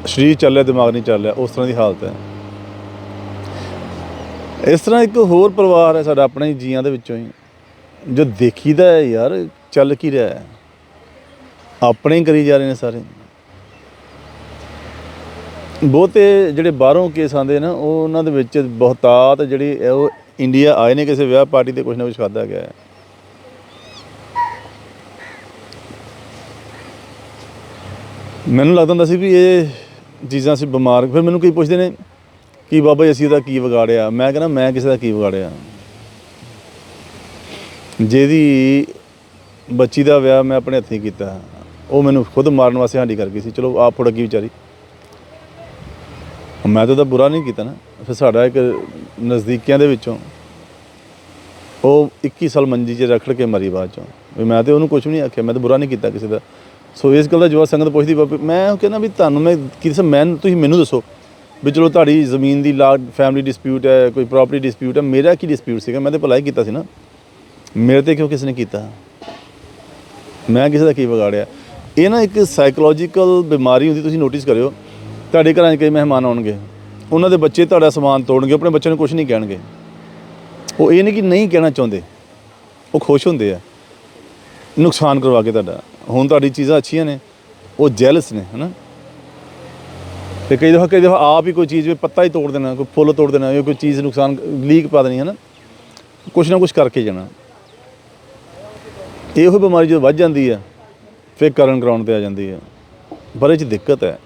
ਸਰੀਰ ਚੱਲ ਰਿਹਾ, ਦਿਮਾਗ ਨਹੀਂ ਚੱਲ ਰਿਹਾ, ਉਸ ਤਰ੍ਹਾਂ ਦੀ ਹਾਲਤ ਹੈ। ਇਸ ਤਰ੍ਹਾਂ ਇੱਕ ਹੋਰ ਪਰਿਵਾਰ ਹੈ ਸਾਡਾ ਆਪਣੇ ਜੀਆਂ ਦੇ ਵਿੱਚੋਂ ਹੀ, ਜੋ ਦੇਖੀਦਾ ਹੈ ਯਾਰ, ਚੱਲ ਕੀ ਰਿਹਾ ਹੈ। ਆਪਣੇ ਹੀ ਕਰੀ ਜਾ ਰਹੇ ਨੇ ਸਾਰੇ। ਬਹੁਤੇ ਜਿਹੜੇ ਬਾਹਰੋਂ ਕੇਸ ਆਉਂਦੇ ਨਾ ਉਹ ਉਹਨਾਂ ਦੇ ਵਿੱਚ ਬਹੁਤਾਤ ਜਿਹੜੀ ਹੈ, ਉਹ ਇੰਡੀਆ ਆਏ ਨੇ ਕਿਸੇ ਵਿਆਹ ਪਾਰਟੀ ਤੇ ਕੁਝ ਨਾ ਕੁਝ ਖਾਦਾ ਗਿਆ ਹੈ। ਮੈਨੂੰ ਲੱਗਦਾ ਹੁੰਦਾ ਸੀ ਵੀ ਇਹ ਚੀਜ਼ਾਂ ਸੀ ਬਿਮਾਰ, ਫਿਰ ਮੈਨੂੰ ਕਈ ਪੁੱਛਦੇ ਨੇ ਕਿ ਬਾਬਾ ਜੀ ਅਸੀਂ ਇਹਦਾ ਕੀ ਵਿਗਾੜਿਆ? ਮੈਂ ਕਹਿੰਦਾ, ਮੈਂ ਕਿਸੇ ਦਾ ਕੀ ਵਿਗਾੜਿਆ? ਜਿਹਦੀ ਬੱਚੀ ਦਾ ਵਿਆਹ ਮੈਂ ਆਪਣੇ ਹੱਥੀਂ ਕੀਤਾ। ਉਹ ਮੈਨੂੰ ਖੁਦ ਮਾਰਨ ਵਾਸਤੇ ਹਾਂਡੀ ਕਰ ਗਈ ਸੀ। ਚਲੋ, ਆਪ ਫੁੜ ਗਈ ਵਿਚਾਰੀ। ਮੈਂ ਤਾਂ ਉਹਦਾ ਬੁਰਾ ਨਹੀਂ ਕੀਤਾ ਨਾ। ਫਿਰ ਸਾਡਾ ਇੱਕ ਨਜ਼ਦੀਕਿਆਂ ਦੇ ਵਿੱਚੋਂ ਉਹ 21 ਸਾਲ ਮੰਜੀ 'ਚ ਰਖੜ ਕੇ ਮਰੀ ਬਾਅਦ ਚੋਂ। ਵੀ ਮੈਂ ਤੇ ਉਹਨੂੰ ਕੁਝ ਵੀ ਨਹੀਂ ਆਖਿਆ। ਮੈਂ ਤਾਂ ਬੁਰਾ ਨਹੀਂ ਕੀਤਾ ਕਿਸੇ ਦਾ। ਸੋ ਇਸ ਗੱਲ ਦਾ ਜਵਾਬ ਸੰਗਤ ਪੁੱਛਦੀ, ਬਾਬੇ, ਮੈਂ ਕਹਿੰਦਾ ਵੀ ਤੁਹਾਨੂੰ ਮੈਂ ਕੀ ਮੈਂ, ਤੁਸੀਂ ਮੈਨੂੰ ਦੱਸੋ। ਵੀ ਚਲੋ ਤੁਹਾਡੀ ਜ਼ਮੀਨ ਦੀ ਲਾਗ ਫੈਮਿਲੀ ਡਿਸਪਿਊਟ ਹੈ, ਕੋਈ ਪ੍ਰਾਪਰਟੀ ਡਿਸਪਿਊਟ ਹੈ, ਮੇਰਾ ਕੀ ਡਿਸਪਿਊਟ ਸੀਗਾ? ਮੈਂ ਤਾਂ ਭਲਾ ਕੀਤਾ ਸੀ ਨਾ। ਮੇਰੇ ਤੇ ਕਿਉਂ ਕਿਸ ਨੇ ਕੀਤਾ? ਮੈਂ ਕਿਸੇ ਦਾ ਕੀ ਵਿਗਾੜਿਆ? ਇਹ ਨਾ ਇੱਕ ਸਾਈਕੋਲੋਜੀਕਲ ਬਿਮਾਰੀ ਹੁੰਦੀ, ਤੁਸੀਂ ਨੋਟਿਸ ਕਰਿਓ। ਤੁਹਾਡੇ ਘਰਾਂ 'ਚ ਕਈ ਮਹਿਮਾਨ ਆਉਣਗੇ। ਉਹਨਾਂ ਦੇ ਬੱਚੇ ਤੁਹਾਡਾ ਸਮਾਨ ਤੋੜਨਗੇ, ਆਪਣੇ ਬੱਚਿਆਂ ਨੂੰ ਕੁਝ ਨਹੀਂ ਕਹਿਣਗੇ। ਉਹ ਇਹ ਨਹੀਂ ਕਿ ਨਹੀਂ ਕਹਿਣਾ ਚਾਹੁੰਦੇ। ਉਹ ਖੁਸ਼ ਹੁੰਦੇ ਆ। ਨੁਕਸਾਨ ਕਰਵਾ ਕੇ ਤੁਹਾਡਾ। ਹੁਣ ਤੁਹਾਡੀ ਚੀਜ਼ਾਂ ਅੱਛੀਆਂ ਨੇ। ਉਹ ਜੈਲਸ ਨੇ, ਹਨਾ? ਤੇ ਕਈ ਦਫਾ ਕਈ ਦਫਾ ਆਪ ਹੀ ਕੋਈ ਚੀਜ਼ ਵੀ ਪੱਤਾ ਹੀ ਤੋੜ ਦੇਣਾ, ਕੋਈ ਫੁੱਲ ਤੋੜ ਦੇਣਾ, ਜਾਂ ਕੋਈ ਚੀਜ਼ ਨੁਕਸਾਨ ਲੀਕ ਪਾ ਦੇਣੀ ਹੈ ਨਾ ਕੁਛ ਨਾ ਕੁਛ ਕਰਕੇ ਜਾਣਾ। ਇਹੋ ਬਿਮਾਰੀ ਜਦੋਂ ਵੱਧ ਜਾਂਦੀ ਹੈ ਫਿਰ ਕਰਨ ਕਰਾਉਣ ਤੇ ਆ ਜਾਂਦੀ ਹੈ ਪਰ ਇਹ 'ਚ ਦਿੱਕਤ ਹੈ।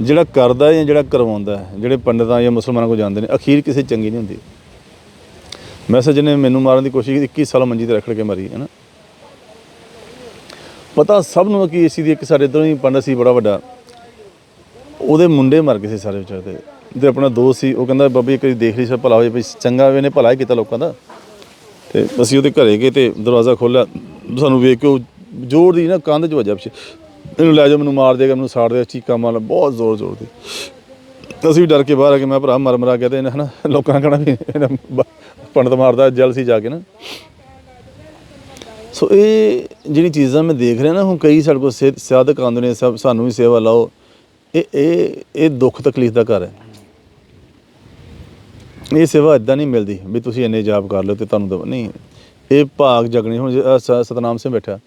ਜਿਹੜਾ ਕਰਦਾ ਜਾਂ ਜਿਹੜਾ ਕਰਵਾਉਂਦਾ, ਜਿਹੜੇ ਪੰਡਤਾਂ ਜਾਂ ਮੁਸਲਮਾਨਾਂ ਕੋਲ ਜਾਂਦੇ ਨੇ, ਅਖੀਰ ਕਿਸੇ ਚੰਗੀ ਨਹੀਂ ਹੁੰਦੀ। ਮੈਸੇਜ ਨੇ ਮੈਨੂੰ ਮਾਰਨ ਦੀ ਕੋਸ਼ਿਸ਼ ਕੀਤੀ 21 ਸਾਲ ਮੰਜੀ ਤੇ ਰੱਖ ਕੇ ਮਾਰੀ ਹੈ ਨਾ ਪਤਾ ਸਭ ਨੂੰ ਕਿ ਇਸੀ ਦੀ ਇੱਕ ਸਾਡੇ ਇਧਰੋਂ ਹੀ ਪੰਡਤ ਸੀ, ਬੜਾ ਵੱਡਾ। ਉਹਦੇ ਮੁੰਡੇ ਮਰ ਗਏ ਸੀ ਸਾਰੇ ਵਿਚਾਰੇ ਦੇ। ਤੇ ਆਪਣਾ ਦੋਸਤ ਸੀ, ਉਹ ਕਹਿੰਦਾ, ਬਾਬੀ ਕਦੀ ਦੇਖ ਲਈ ਸਭ ਭਲਾ ਹੋ ਜਾਏ ਵੀ ਚੰਗਾ ਵੀ ਇਹਨੇ ਭਲਾ ਹੀ ਕੀਤਾ ਲੋਕਾਂ ਦਾ। ਤੇ ਅਸੀਂ ਉਹਦੇ ਘਰੇ ਗਏ ਤੇ ਦਰਵਾਜ਼ਾ ਖੋਲ੍ਹਿਆ। ਸਾਨੂੰ ਵੇਖ ਕੇ ਉਹ ਜ਼ੋਰ ਦੀ ਨਾ ਕੰਧ 'ਚ ਵੱਜਿਆ ਪਿੱਛੇ। ਇਹਨੂੰ ਲੈ ਜਾ ਮੈਨੂੰ ਮਾਰ ਦੇਗਾ, ਮੈਨੂੰ ਸਾੜ ਦੇਗਾ, ਚੀਕਾਂ ਮਾਰ ਬਹੁਤ ਜ਼ੋਰ ਜ਼ੋਰ ਦੀ। ਅਸੀਂ ਵੀ ਡਰ ਕੇ ਬਾਹਰ ਆ ਕੇ ਮੈਂ ਭਰਾ, ਮਰ ਮਰਾ ਗਿਆ ਤੇ ਇਹਨੇ ਹਨਾ, ਲੋਕਾਂ ਨੇ ਕਹਣਾ ਵੀ ਇਹਨੇ ਪੰਡਤ ਮਾਰਦਾ, ਜਲ ਸੀ ਜਾ ਕੇ ਨਾ। ਸੋ ਇਹ ਜਿਹੜੀ ਚੀਜ਼ਾਂ ਮੈਂ ਦੇਖ ਰਿਹਾ ਨਾ, ਹੁਣ ਕਈ ਸਾਡੇ ਕੋਲ ਸੇ- ਸਾਧਕ ਆਉਂਦੇ ਨੇ ਸਭ ਸਾਨੂੰ ਵੀ ਸੇਵਾ ਲਾਓ। ਇਹ ਇਹ ਇਹ ਦੁੱਖ ਤਕਲੀਫ ਦਾ ਘਰ ਹੈ। ਇਹ ਸੇਵਾ ਇਦਾਂ ਨਹੀਂ ਮਿਲਦੀ ਵੀ ਤੁਸੀਂ ਇੰਨੇ ਜਾਪ ਕਰ ਲਓ ਤੇ ਤੁਹਾਨੂੰ ਦਵਾ ਨਹੀਂ ਇਹ ਭਾਗ ਜਗਣੀ ਹੁਣ ਜੇ, ਸਤਨਾਮ ਸਿੰਘ ਬੈਠਾ।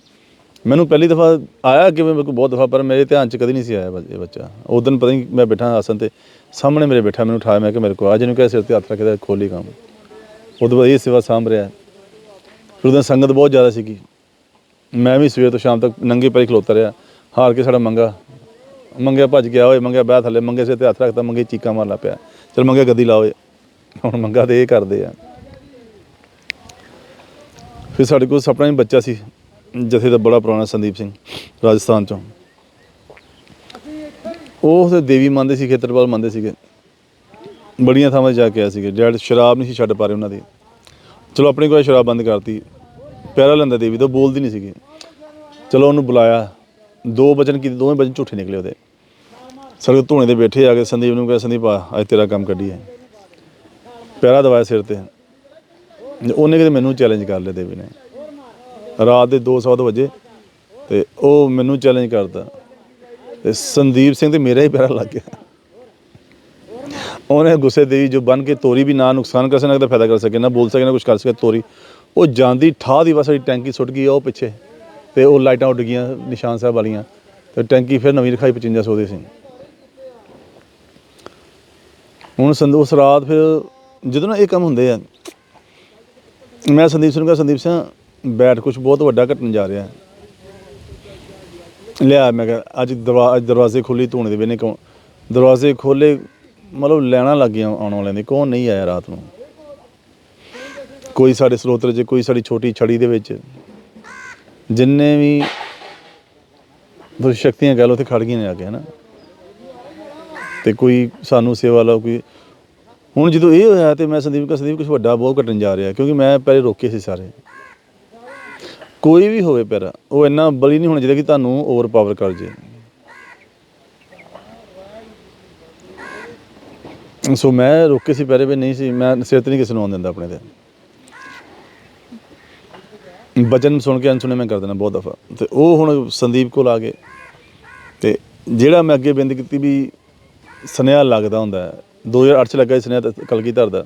ਮੈਨੂੰ ਪਹਿਲੀ ਦਫਾ ਆਇਆ ਕਿਵੇਂ ਮੇਰੇ ਕੋਲ ਬਹੁਤ ਦਫਾ ਪਰ ਮੇਰੇ ਧਿਆਨ ਚ ਕਦੀ ਨਹੀਂ ਸੀ ਆਇਆ ਇਹ ਬੱਚਾ। ਉਸ ਦਿਨ ਪਤਾ ਨਹੀਂ ਮੈਂ ਬੈਠਾ ਆਸਨ ਤੇ ਸਾਹਮਣੇ ਮੇਰੇ ਬੈਠਾ ਮੈਨੂੰ ਉਠਾਇਆ ਮੈਂ ਕਿ ਮੇਰੇ ਕੋਲ ਆ ਜਿਹਨੂੰ ਕਿਹਾ ਸਿਰ ਤੇ ਹੱਥ ਰੱਖਦਾ ਖੋਲੀ ਕੰਮ। ਉਦੋਂ ਬਾਅਦ ਇਹ ਸੇਵਾ ਸਾਂਭ ਰਿਹਾ। ਫਿਰ ਉਹਦਾ ਸੰਗਤ ਬਹੁਤ ਜ਼ਿਆਦਾ ਸੀਗੀ। ਮੈਂ ਵੀ ਸਵੇਰ ਤੋਂ ਸ਼ਾਮ ਤੱਕ ਨੰਗੇ ਪੈਰੀ ਖਲੋਤਾ ਰਿਹਾ। ਹਾਰ ਕੇ ਸਾਡਾ ਮੰਗਾ। ਮੰਗਿਆ ਭੱਜ ਗਿਆ ਓਏ ਮੰਗਿਆ ਬਹਿ ਥੱਲੇ, ਮੰਗੇ ਸਿਰ ਤੇ ਹੱਥ ਰੱਖਦਾ ਮੰਗੇ ਚੀਕਾਂ ਮਾਰ ਲਾ ਪਿਆ। ਚਲ ਮੰਗਿਆ ਗੱਦੀ ਲਾ ਓਏ। ਹੁਣ ਮੰਗਾ ਤੇ ਇਹ ਕਰਦੇ ਆ। ਫਿਰ ਸਾਡੇ ਕੋਲ ਆਪਣਾ ਹੀ ਬੱਚਾ ਸੀ, ਜਥੇ ਦਾ ਬੜਾ ਪੁਰਾਣਾ ਸੰਦੀਪ ਸਿੰਘ, ਰਾਜਸਥਾਨ ਚੋਂ। ਉਹ ਤੇ ਦੇਵੀ ਮੰਨਦੇ ਸੀ ਖੇਤਰਪਾਲ ਮੰਨਦੇ ਸੀਗੇ। ਬੜੀਆਂ ਥਾਵਾਂ 'ਤੇ ਜਾ ਕੇ ਆਏ ਸੀਗੇ। ਡੈਡ ਸ਼ਰਾਬ ਨਹੀਂ ਸੀ ਛੱਡ ਪਾ ਰਹੇ ਉਹਨਾਂ ਦੀ। ਚਲੋ ਆਪਣੇ ਕੋਲ ਸ਼ਰਾਬ ਬੰਦ ਕਰਤੀ। ਪਿਆਰਾ ਲੈਂਦਾ ਦੇਵੀ, ਤੋਂ ਬੋਲਦੀ ਨਹੀਂ ਸੀਗੀ। ਚਲੋ ਉਹਨੂੰ ਬੁਲਾਇਆ। ਦੋ ਬਚਨ ਕੀਤੇ, ਦੋਵੇਂ ਬਚਨ ਝੂਠੇ ਨਿਕਲੇ ਉਹਦੇ। ਸੜਕ ਧੂਣੇ ਦੇ ਬੈਠੇ ਆ ਕੇ ਸੰਦੀਪ ਨੂੰ ਕਿਹਾ, ਸੰਦੀਪ ਆ, ਅੱਜ ਤੇਰਾ ਕੰਮ ਕੱਢੀ ਹੈ। ਪਿਆਰਾ ਦਵਾਇਆ ਸਿਰ ਤੇ। ਉਹਨੇ ਕਿਤੇ ਮੈਨੂੰ ਚੈਲੰਜ ਕਰ ਲਿਆ ਦੇਵੀ ਨੇ। ਰਾਤ ਦੇ 2:00 ਵਜੇ ਤੇ ਉਹ ਮੈਨੂੰ ਚੈਲੰਜ ਕਰਦਾ ਤੇ ਸੰਦੀਪ ਸਿੰਘ ਤੇ ਮੇਰਾ ਹੀ ਪਿਆਰਾ ਲੱਗ ਗਿਆ। ਉਹਨੇ ਗੁੱਸੇ ਦੇਵੀ ਜੋ ਬਨ ਕੇ ਤੋਰੀ ਵੀ ਨਾ ਨੁਕਸਾਨ ਕਰ ਸਕੇ, ਨਾ ਫਾਇਦਾ ਕਰ ਸਕੇ, ਨਾ ਬੋਲ ਸਕੇ, ਨਾ ਕੁਝ ਕਰ ਸਕੇ, ਤੋਰੀ। ਉਹ ਜਾਂਦੀ ਠਾਹ ਦੀ ਬਸ, ਸਾਡੀ ਟੈਂਕੀ ਸੁੱਟ ਗਈ, ਉਹ ਪਿੱਛੇ। ਤੇ ਉਹ ਲਾਈਟਾਂ ਉੱਡ ਗਈਆਂ ਨਿਸ਼ਾਨ ਸਾਹਿਬ ਵਾਲੀਆਂ ਤੇ ਟੈਂਕੀ ਫਿਰ ਨਵੀਂ ਰਖਾਈ 5500 ਦੀ ਸੀ। ਹੁਣ ਸੰਦੋਸ ਰਾਤ ਫਿਰ ਜਦੋਂ ਨਾ ਇਹ ਕੰਮ ਹੁੰਦੇ ਆ, ਮੈਂ ਸੰਦੀਪ ਸਿੰਘ ਨੂੰ ਕਿਹਾ, ਸੰਦੀਪ ਸਿੰਘ, ਬੈਠ ਕੁਝ ਬਹੁਤ ਵੱਡਾ ਘਟਣ ਜਾ ਰਿਹਾ ਹੈ। ਲਿਆ, ਮੈਂ ਕਿਹਾ, ਅੱਜ ਦਰਵਾ- ਦਰਵਾਜ਼ੇ ਖੁੱਲੀ ਧੂਣੇ ਦੇ ਵੇਨੇ ਕੌਣ ਦਰਵਾਜ਼ੇ ਖੋਲੇ ਮਤਲਬ ਲੈਣਾ ਲੱਗ ਗਿਆ ਆਉਣ ਵਾਲਿਆਂ ਦੀ, ਕੌਣ ਨਹੀਂ ਆਇਆ ਰਾਤ ਨੂੰ। ਕੋਈ ਸਾਡੇ ਸਰੋਤਰ 'ਚ, ਕੋਈ ਸਾਡੀ ਛੋਟੀ ਛੜੀ ਦੇ ਵਿੱਚ। ਜਿੰਨੇ ਵੀ ਤੁਸੀਂ ਸ਼ਕਤੀਆਂ ਕਹਿ ਲਓ ਤੇ ਖੜ ਗਈਆਂ ਨੇ ਆ ਕੇ, ਹਨਾ? ਤੇ ਕੋਈ ਸਾਨੂੰ ਸੇਵਾ ਲਾ ਕੋਈ ਹੁਣ ਜਦੋਂ ਇਹ ਹੋਇਆ ਤੇ ਮੈਂ ਸੰਦੀਪ ਕਾ ਸੰਦੀਪ ਕੁਝ ਵੱਡਾ ਬਹੁਤ ਘਟਣ ਜਾ ਰਿਹਾ, ਕਿਉਂਕਿ ਮੈਂ ਪਹਿਲੇ ਰੋਕੇ ਸੀ ਸਾਰੇ। ਕੋਈ ਵੀ ਹੋਵੇ ਪਰ ਉਹ ਇੰਨਾ ਬਲੀ ਨਹੀਂ ਹੋਣਾ ਚਾਹੀਦਾ ਕਿ ਤੁਹਾਨੂੰ ਓਵਰ ਪਾਵਰ ਕਰ ਜੇ। ਸੋ ਮੈਂ ਰੋਕੇ ਸੀ ਪਹਿਰੇ ਵੀ ਨਹੀਂ ਸੀ, ਮੈਂ ਸਿਰ ਤੇ ਨਹੀਂ ਕਿਸੇ ਨੂੰ ਆਉਣ ਦਿੰਦਾ ਆਪਣੇ ਤੇ। ਬਚਨ ਸੁਣ ਕੇ ਅਨਸੁਣੇ ਮੈਂ ਕਰ ਦੇਣਾ ਬਹੁਤ ਦਫਾ। ਤੇ ਉਹ ਹੁਣ ਸੰਦੀਪ ਕੋਲ ਆ ਗਏ। ਤੇ ਜਿਹੜਾ ਮੈਂ ਅੱਗੇ ਬੇਨਤੀ ਕੀਤੀ ਵੀ ਸੁਨੇਹਾ ਲੱਗਦਾ ਹੁੰਦਾ ਹੈ। 2008 ਚ ਲੱਗਾ ਸੀ ਸੁਨੇਹਾ ਤਾਂ ਕਲਗੀਧਰ ਦਾ।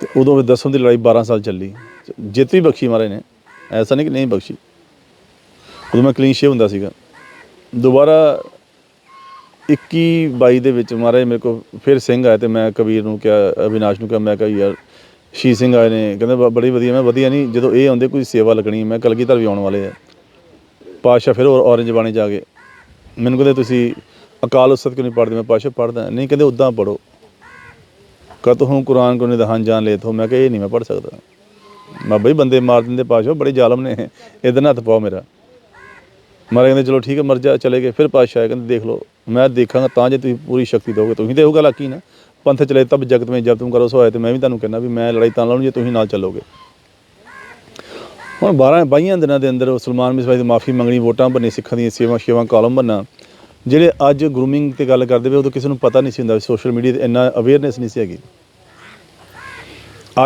ਤੇ ਉਦੋਂ ਵੀ ਦਸਮ ਦੀ ਲੜਾਈ 12 ਸਾਲ ਚੱਲੀ। ਜਿੱਤ ਵੀ ਬਖਸ਼ੀ ਮਾਰੇ ਨੇ। ਐਸਾ ਨਹੀਂ ਕਿ ਨਹੀਂ ਬਖਸ਼ੀ। ਉਦੋਂ ਮੈਂ ਕਲੀਨ ਸ਼ੇਵ ਹੁੰਦਾ ਸੀਗਾ। ਦੁਬਾਰਾ 21 22 ਦੇ ਵਿੱਚ ਮਹਾਰਾਜ ਮੇਰੇ ਕੋਲ। ਫਿਰ ਸਿੰਘ ਆਏ ਤੇ ਮੈਂ ਕਬੀਰ ਨੂੰ ਕਿਹਾ, ਅਵਿਨਾਸ਼ ਨੂੰ ਕਿਹਾ, ਮੈਂ ਕਿਹਾ, ਯਾਰ ਸ਼ੀ ਸਿੰਘ ਆਏ ਨੇ, ਕਹਿੰਦੇ ਬ- ਬੜੀ ਵਧੀਆ, ਮੈਂ ਵਧੀਆ ਨਹੀਂ, ਜਦੋਂ ਇਹ ਆਉਂਦੇ ਕੋਈ ਸੇਵਾ ਲੱਗਣੀ, ਮੈਂ ਕਲਗੀਧਰ ਵੀ ਆਉਣ ਵਾਲੇ ਆ। ਪਾਸ਼ਾ ਫਿਰ ਔਰ- ਔਰੰਜ ਬਾਣੀ ਜਾ ਕੇ। ਮੈਨੂੰ ਕਹਿੰਦੇ ਤੁਸੀਂ ਅਕਾਲ ਉਸਤ ਕਿਉਂ ਨਹੀਂ ਪੜ੍ਹਦੇ? ਮੈਂ ਪਾਸ਼ਾ ਪੜ੍ਹਦਾ। ਨਹੀਂ, ਕਹਿੰਦੇ ਉਦਾਂ ਪੜੋ ਕਤ ਹੂੰ ਕੁਰਾਨ ਕੋ ਨਿਧਾਨ ਜਾਣ ਲੈ ਤੋ ਮੈਂ ਕਿਹਾ, ਇਹ ਨਹੀਂ ਮੈਂ ਪੜ੍ਹ ਸਕਦਾ। ਮੈਂ ਬਈ ਬੰਦੇ ਮਾਰ ਦਿੰਦੇ ਪਾਸ਼ਾ ਬੜੇ ਜ਼ਾਲਮ ਨੇ। ਇਹਦੇ ਨਾਲ ਹੱਥ ਪਾਓ ਮੇਰਾ। ਮਾਰੇ ਕਹਿੰਦੇ, ਚਲੋ ਠੀਕ ਹੈ, ਮਰ ਜਾ, ਚਲੇ ਗਏ। ਫਿਰ ਪਾਤਸ਼ਾਹ ਕਹਿੰਦੇ ਦੇਖ ਲਓ, ਮੈਂ ਦੇਖਾਂਗਾ ਤਾਂ ਜੇ ਤੁਸੀਂ ਪੂਰੀ ਸ਼ਕਤੀ ਦੋਗੇ। ਤੁਸੀਂ ਤੇ ਉਹ ਗੱਲ ਆਕੀ ਨਾ। ਪੰਥ ਚਲੇ ਤਬ ਜਗਤ ਮੇਂ ਜਬ ਤੁਮ ਕਰੋ ਸੋ ਆਏ ਤੇ ਮੈਂ ਵੀ ਤੁਹਾਨੂੰ ਕਹਿੰਦਾ ਵੀ ਮੈਂ ਲੜਾਈ ਤਾਂ ਲਾਉਣੀ ਜੇ ਤੁਸੀਂ ਨਾਲ ਚੱਲੋਗੇ। ਹੁਣ 12 22 ਦਿਨਾਂ ਦੇ ਅੰਦਰ ਸਲਮਾਨ ਮਿਸਵਾਈ ਦੀ ਮਾਫੀ ਮੰਗਣੀ, ਵੋਟਾਂ ਭਰਨੀ ਸਿੱਖਾਂ ਦੀਆਂ ਸੇਵਾ ਸ਼ੇਵਾ, ਕਾਲਮ ਬੰਨਾ ਜਿਹੜੇ ਅੱਜ ਗਰੂਮਿੰਗ ਤੇ ਗੱਲ ਕਰਦੇ ਵੇ ਉਦੋਂ ਕਿਸੇ ਨੂੰ ਪਤਾ ਨਹੀਂ ਸੀ ਹੁੰਦਾ ਸੋਸ਼ਲ ਮੀਡੀਆ ਤੇ ਇੰਨਾ ਅਵੇਅਰਨੈਸ ਨਹੀਂ ਸੀ ਹੈਗੀ।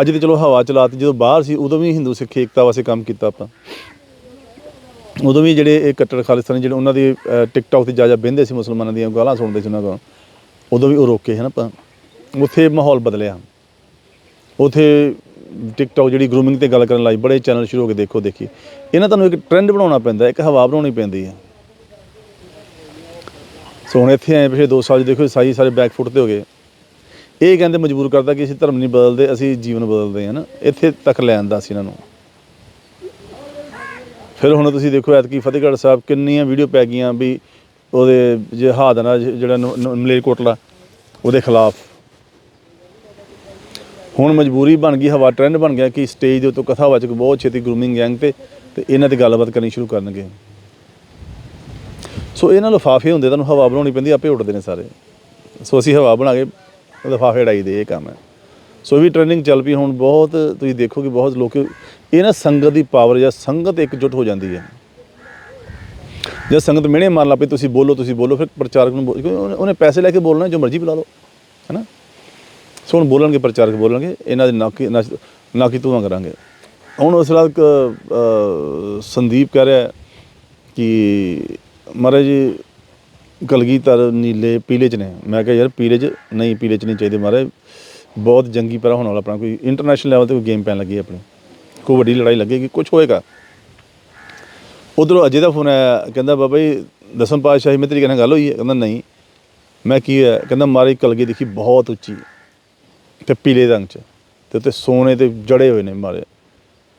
ਅੱਜ ਤੇ ਚਲੋ ਹਵਾ ਚਲਾਤੀ, ਜਦੋਂ ਬਾਹਰ ਸੀ, ਉਦੋਂ ਵੀ ਹਿੰਦੂ ਸਿੱਖ, ਏਕਤਾ ਵਾਸਤੇ ਕੰਮ ਕੀਤਾ ਆਪਾਂ। ਉਦੋਂ ਵੀ ਜਿਹੜੇ ਇਹ ਕੱਟੜ ਖਾਲਿਸਤਾਨੀ ਜਿਹੜੇ ਉਹਨਾਂ ਦੀ ਟਿਕਟੌਕ ਤੇ ਜਾ ਜਾ ਬਹਿੰਦੇ ਸੀ ਮੁਸਲਮਾਨਾਂ ਦੀਆਂ ਗਾਲਾਂ ਸੁਣਦੇ ਸੀ ਉਹਨਾਂ ਕੋਲ। ਉਦੋਂ ਵੀ ਉਹ ਰੋਕੇ ਹਨ ਆਪਾਂ। ਉੱਥੇ ਮਾਹੌਲ ਬਦਲਿਆ। ਉੱਥੇ ਟਿਕਟੌਕ ਜਿਹੜੀ ਗਰੂਮਿੰਗ ਤੇ ਗੱਲ ਕਰਨ ਲਈ ਬੜੇ ਚੈਨਲ ਸ਼ੁਰੂ ਹੋ ਕੇ ਦੇਖੋ ਦੇਖੀ। ਇਹਨਾਂ ਤੁਹਾਨੂੰ ਇੱਕ ਟ੍ਰੈਂਡ ਬਣਾਉਣਾ ਪੈਂਦਾ ਇੱਕ ਹਵਾ ਬਣਾਉਣੀ ਪੈਂਦੀ ਹੈ। ਸੋ ਹੁਣ ਇੱਥੇ ਆਏ ਪਿਛੇ 2 ਸਾਲ ਦੇਖੋ ਸਾਈ ਸਾਰੇ ਬੈਕ ਫੁੱਟ ਤੇ ਹੋ ਗਏ। ਇਹ ਕਹਿੰਦੇ ਮਜਬੂਰ ਕਰਦਾ ਕਿ ਅਸੀਂ ਧਰਮ ਨਹੀਂ ਬਦਲਦੇ, ਅਸੀਂ ਜੀਵਨ ਬਦਲਦੇ ਹਾਂ ਨਾ। ਇੱਥੇ ਤੱਕ ਲੈ ਆਂਦਾ ਸੀ ਇਹਨਾਂ ਨੂੰ। ਫਿਰ ਹੁਣ ਤੁਸੀਂ ਦੇਖੋ, ਐਤਕੀ ਫਤਿਹਗੜ੍ਹ ਸਾਹਿਬ ਕਿੰਨੀਆਂ ਵੀਡੀਓ ਪੈ ਗਈਆਂ ਵੀ ਉਹਦੇ ਜਿਹਾਦ ਨਾਲ ਜਿਹੜਾ ਨ- ਮਲੇਰਕੋਟਲਾ, ਉਹਦੇ ਖਿਲਾਫ। ਹੁਣ ਮਜਬੂਰੀ ਬਣ ਗਈ, ਹਵਾ ਟ੍ਰੈਂਡ ਬਣ ਗਿਆ ਕਿ ਸਟੇਜ ਦੇ ਉੱਤੋਂ ਕਥਾਵਾਚਕ ਬਹੁਤ ਛੇਤੀ ਗਰੂਮਿੰਗ ਗੈਂਗ ਤੇ ਤੇ ਇਹਨਾਂ ਤੇ ਗੱਲਬਾਤ ਕਰਨੀ ਸ਼ੁਰੂ ਕਰਨਗੇ। ਸੋ ਇਹਨਾਂ ਲਿਫਾਫੇ ਹੁੰਦੇ, ਤੁਹਾਨੂੰ ਹਵਾ ਬਣਾਉਣੀ ਪੈਂਦੀ, ਆਪੇ ਉੱਡਦੇ ਨੇ ਸਾਰੇ। ਸੋ ਅਸੀਂ ਹਵਾ ਬਣਾ ਕੇ ਲਿਫਾਫੇ ਉਡਾਈ ਦੇ, ਇਹ ਕੰਮ ਹੈ। ਸੋ ਇਹ ਵੀ ਟ੍ਰੈਂਡਿੰਗ ਚੱਲ ਪਈ, ਹੁਣ ਬਹੁਤ ਤੁਸੀਂ ਦੇਖੋ ਕਿ ਬਹੁਤ ਲੋਕ, ਇਹ ਨਾ ਸੰਗਤ ਦੀ ਪਾਵਰ ਜਾਂ ਸੰਗਤ ਇਕਜੁੱਟ ਹੋ ਜਾਂਦੀ ਹੈ। ਜੇ ਸੰਗਤ ਮਿਹਣੇ ਮਾਰ ਲਾ ਪਈ, ਤੁਸੀਂ ਬੋਲੋ ਤੁਸੀਂ ਬੋਲੋ, ਫਿਰ ਪ੍ਰਚਾਰਕ ਨੂੰ ਬੋਲ- ਕਿਉਂਕਿ ਉਹਨੇ- ਉਹਨੇ ਪੈਸੇ ਲੈ ਕੇ ਬੋਲਣਾ, ਜੋ ਮਰਜ਼ੀ ਬੁਲਾ ਲਓ ਹੈਨਾ ਸੋ ਹੁਣ ਬੋਲਣਗੇ, ਪ੍ਰਚਾਰਕ ਬੋਲਣਗੇ, ਇਹਨਾਂ ਦੇ ਨਾਕੀ ਨਾਕੀ ਤੂੰ ਕਰਾਂਗੇ। ਹੁਣ ਉਸ ਰਾਤ ਸੰਦੀਪ ਕਹਿ ਰਿਹਾ ਕਿ ਮਹਾਰਾਜ ਜੀ, ਕਲਗੀਧਰ ਨੀਲੇ, ਪੀਲੇ ਚ ਨੇ। ਮੈਂ ਕਿਹਾ, ਯਾਰ, ਪੀਲੇ ਚ ਨਹੀਂ, ਪੀਲੇ ਚ ਨਹੀਂ ਚਾਹੀਦੇ ਮਹਾਰਾਜ। ਬਹੁਤ ਜੰਗੀ ਪੈਰਾ ਹੋਣ ਵਾਲਾ ਆਪਣਾ ਕੋਈ ਇੰਟਰਨੈਸ਼ਨਲ ਲੈਵਲ ਤੇ ਕੋਈ ਗੇਮ ਪੈਣ ਲੱਗੀ ਆਪਣੀ। ਕੋਈ ਵੱਡੀ ਲੜਾਈ ਲੱਗੇਗੀ ਕੁਝ ਹੋਏਗਾ। ਉਧਰੋਂ ਅਜੇ ਦਾ ਫੋਨ ਆਇਆ, ਕਹਿੰਦਾ, ਬਾਬਾ ਜੀ, ਦਸਮ ਪਾਤਸ਼ਾਹੀ ਮੈਂ ਤੇਰੀ ਕਹਿੰਦਾ ਗੱਲ ਹੋਈ ਹੈ? ਕਹਿੰਦਾ, ਨਹੀਂ। ਮੈਂ ਕੀ ਹੈ ਕਹਿੰਦਾ ਮਾਰੀ ਕਲਗੀ ਦੇਖੀ ਬਹੁਤ ਉੱਚੀ ਤੇ ਪੀਲੇ ਰੰਗ 'ਚ। ਤੇ ਉੱਤੇ ਸੋਨੇ ਤੇ ਜੜੇ ਹੋਏ ਨੇ ਮਾਰੇ।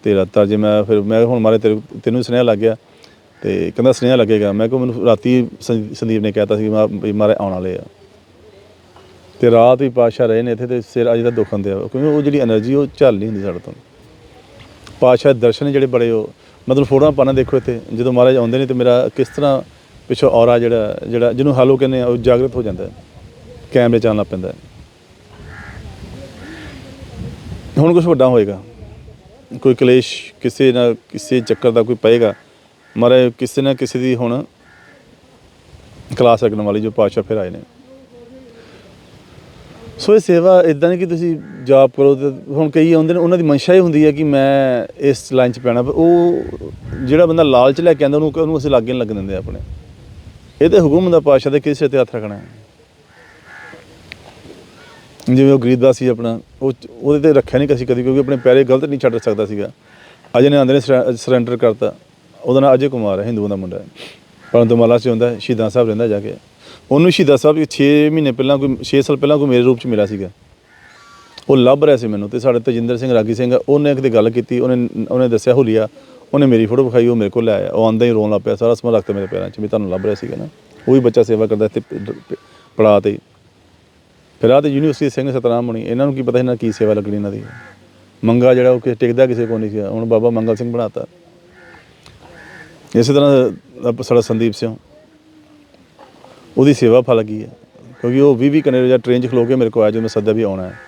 ਤੇ ਰਾਤਾਂ ਜੇ ਮੈਂ ਫਿਰ ਮੈਂ ਹੁਣ ਮਾਰੇ ਤੇਰੇ ਤੈਨੂੰ ਸੁਨੇਹਾ ਲੱਗ ਗਿਆ। ਤੇ ਕਹਿੰਦਾ ਸੁਨੇਹਾ ਲੱਗੇਗਾ। ਮੈਂ ਕਿਹਾ ਮੈਨੂੰ ਰਾਤੀ ਸੰਦੀਪ ਨੇ ਕਹਿਤਾ ਸੀ ਕਿ ਮਾਰੇ ਆਉਣ ਵਾਲੇ ਆ। ਤੇ ਰਾਤ ਵੀ ਪਾਸ਼ਾ ਰਹੇ ਨੇ ਇੱਥੇ ਤੇ ਸਿਰ ਅਜੇ ਤਾਂ ਦੁੱਖ ਹੁੰਦੇ ਆ ਕਿਉਂਕਿ ਉਹ ਜਿਹੜੀ એનર્ਜੀ ਉਹ ਚੱਲ ਨਹੀਂ ਹੁੰਦੀ ਸਾਡੇ ਤੋਂ। ਪਾਸ਼ਾ ਦਰਸ਼ਨ ਜਿਹੜੇ ਬੜੇ ਉਹ ਮਤਲਬ ਫੋਟੋਆਂ ਪਾਣਾ ਦੇਖੋ ਇੱਥੇ। ਜਦੋਂ ਮਹਾਰਾਜ ਆਉਂਦੇ ਨੇ ਤੇ ਮੇਰਾ ਕਿਸ ਤਰ੍ਹਾਂ ਪਿੱਛੋਂ ਔਰਾ ਜਿਹੜਾ ਜਿਹੜਾ ਜਿਹਨੂੰ ਹਾਲੋ ਕਹਿੰਦੇ ਆ, ਉਹ ਜਾਗਰਤ ਹੋ ਜਾਂਦਾ ਕੈਮਰੇ ਚੱਲਣਾ ਪੈਂਦਾ ਹੁਣ ਕੁਝ ਵੱਡਾ ਹੋਏਗਾ। ਕੋਈ ਕਲੇਸ਼ ਕਿਸੇ ਨਾ ਕਿਸੇ ਚੱਕਰ ਦਾ ਕੋਈ ਪਏਗਾ। ਮਾਰੇ ਕਿਸੇ ਨਾ ਕਿਸੇ ਦੀ ਹੁਣ ਕਲਾਸ ਲੱਗਣ ਵਾਲੀ ਜੋ ਪਾਸ਼ਾ ਫਿਰ ਆਏ ਨੇ। ਸੋ ਇਹ ਸੇਵਾ ਇਦਾਂ ਨਹੀਂ ਕਿ ਤੁਸੀਂ ਜਾਪ ਕਰੋ ਤੇ ਹੁਣ ਕਈ ਆਉਂਦੇ ਨੇ, ਉਹਨਾਂ ਦੀ ਮਨਸ਼ਾ ਹੀ ਹੁੰਦੀ ਹੈ ਕਿ ਮੈਂ ਇਸ ਲਾਈਨ 'ਚ ਪੈਣਾ। ਪਰ ਉਹ ਜਿਹੜਾ ਬੰਦਾ ਲਾਲਚ ਲੈ ਕੇ ਆਉਂਦਾ, ਉਹਨੂੰ ਉਹਨੂੰ ਅਸੀਂ ਲਾਗੇ ਨਹੀਂ ਲੱਗਣ ਦਿੰਦੇ ਆਪਣੇ। ਇਹ ਤੇ ਹੁਕਮ ਹੁੰਦਾ ਪਾਸ਼ਾ ਦੇ ਕਿਸੇ ਤੇ ਹੱਥ ਰੱਖਣਾ ਜਿਵੇਂ ਉਹ ਗਰੀਬਦਾਸ ਸੀ ਆਪਣਾ ਉਹ ਉਹਦੇ ਤੇ ਰੱਖਿਆ ਨਹੀਂ ਕਸੀ ਕਦੀ ਕਿਉਂਕਿ ਆਪਣੇ ਪੈਰੇ ਗਲਤ ਨਹੀਂ ਛੱਡ ਸਕਦਾ ਸੀਗਾ। ਅਜੇ ਨੇ ਆਂਦੇ ਨੇ ਸਰੈਂਡਰ ਕਰਤਾ। ਉਹਦਾ ਨਾਮ ਅਜੇ ਕੁਮਾਰ ਹੈ ਹਿੰਦੂਆਂ ਦਾ ਮੁੰਡਾ ਹੈ। ਪਰੰਤੂ ਮਾਲਾ 'ਚ ਹੁੰਦਾ ਸ਼ਹੀਦਾਂ ਸਾਹਿਬ ਰਹਿੰਦਾ ਜਾ ਕੇ। ਉਹਨੂੰ ਸ਼ਹੀਦਾਂ ਸਾਹਿਬ 6 ਮਹੀਨੇ ਪਹਿਲਾਂ ਕੋਈ 6 ਸਾਲ ਪਹਿਲਾਂ ਕੋਈ ਮੇਰੇ ਰੂਪ 'ਚ ਮਿਲਿਆ ਸੀਗਾ। ਉਹ ਲੱਭ ਰਿਹਾ ਸੀ ਮੈਨੂੰ ਤੇ ਸਾਡੇ ਤਜਿੰਦਰ ਸਿੰਘ ਰਾਗੀ ਸਿੰਘ ਆ, ਉਹਨੇ ਕਿਤੇ ਗੱਲ ਕੀਤੀ ਉਹਨੇ ਉਹਨੇ ਦੱਸਿਆ ਹੁਲੀਆ ਉਹਨੇ ਮੇਰੀ ਫੋਟੋ ਵਿਖਾਈ ਉਹ ਮੇਰੇ ਕੋਲ ਲੈ ਆਇਆ। ਉਹ ਆਂਦਾ ਹੀ ਰੋਣ ਲੱਗ ਪਿਆ ਸਾਰਾ ਸਮਾਂ ਰੱਖਤਾ ਮੇਰੇ ਪੈਰਾਂ 'ਚ ਵੀ ਤੁਹਾਨੂੰ ਲੱਭ ਰਿਹਾ ਸੀਗਾ ਨਾ। ਉਹ ਵੀ ਬੱਚਾ ਸੇਵਾ ਕਰਦਾ ਇੱਥੇ ਪੜਾ ਤੇ। ਫਿਰ ਆ ਤੇ ਯੂਨੀਵਰਸਿਟੀ ਸਿੰਘ ਸਤਨਾਮ ਹੋਣੀ, ਇਹਨਾਂ ਨੂੰ ਕੀ ਪਤਾ ਇਹਨਾਂ ਕੀ ਸੇਵਾ ਲੱਗਣੀ ਇਹਨਾਂ ਦੀ? ਮੰਗਾ ਜਿਹੜਾ ਉਹ ਕਿ ਟਿਕਦਾ ਕਿਸੇ ਕੋ ਨਹੀਂ ਸੀ, ਹੁਣ ਬਾਬਾ ਮੰਗਲ ਸਿੰਘ ਬਣਾਤਾ। ਇਸੇ ਤਰ੍ਹਾਂ ਆਪ- ਸਾਡਾ ਸੰਦੀਪ ਸਿੰਘ ਉਹਦੀ ਸੇਵਾ ਫਲ ਗਈ ਹੈ? ਕਿਉਂਕਿ ਉਹ 20 20 ਕਨੇਡਾ ਜਾਂ ਟ੍ਰੇਨ 'ਚ ਖਲੋ ਕੇ ਮੇਰੇ ਕੋਲ ਆਇਆ, ਜਦੋਂ ਮੈਂ ਸੱਦਾ ਵੀ ਆਉਣਾ ਹੈ।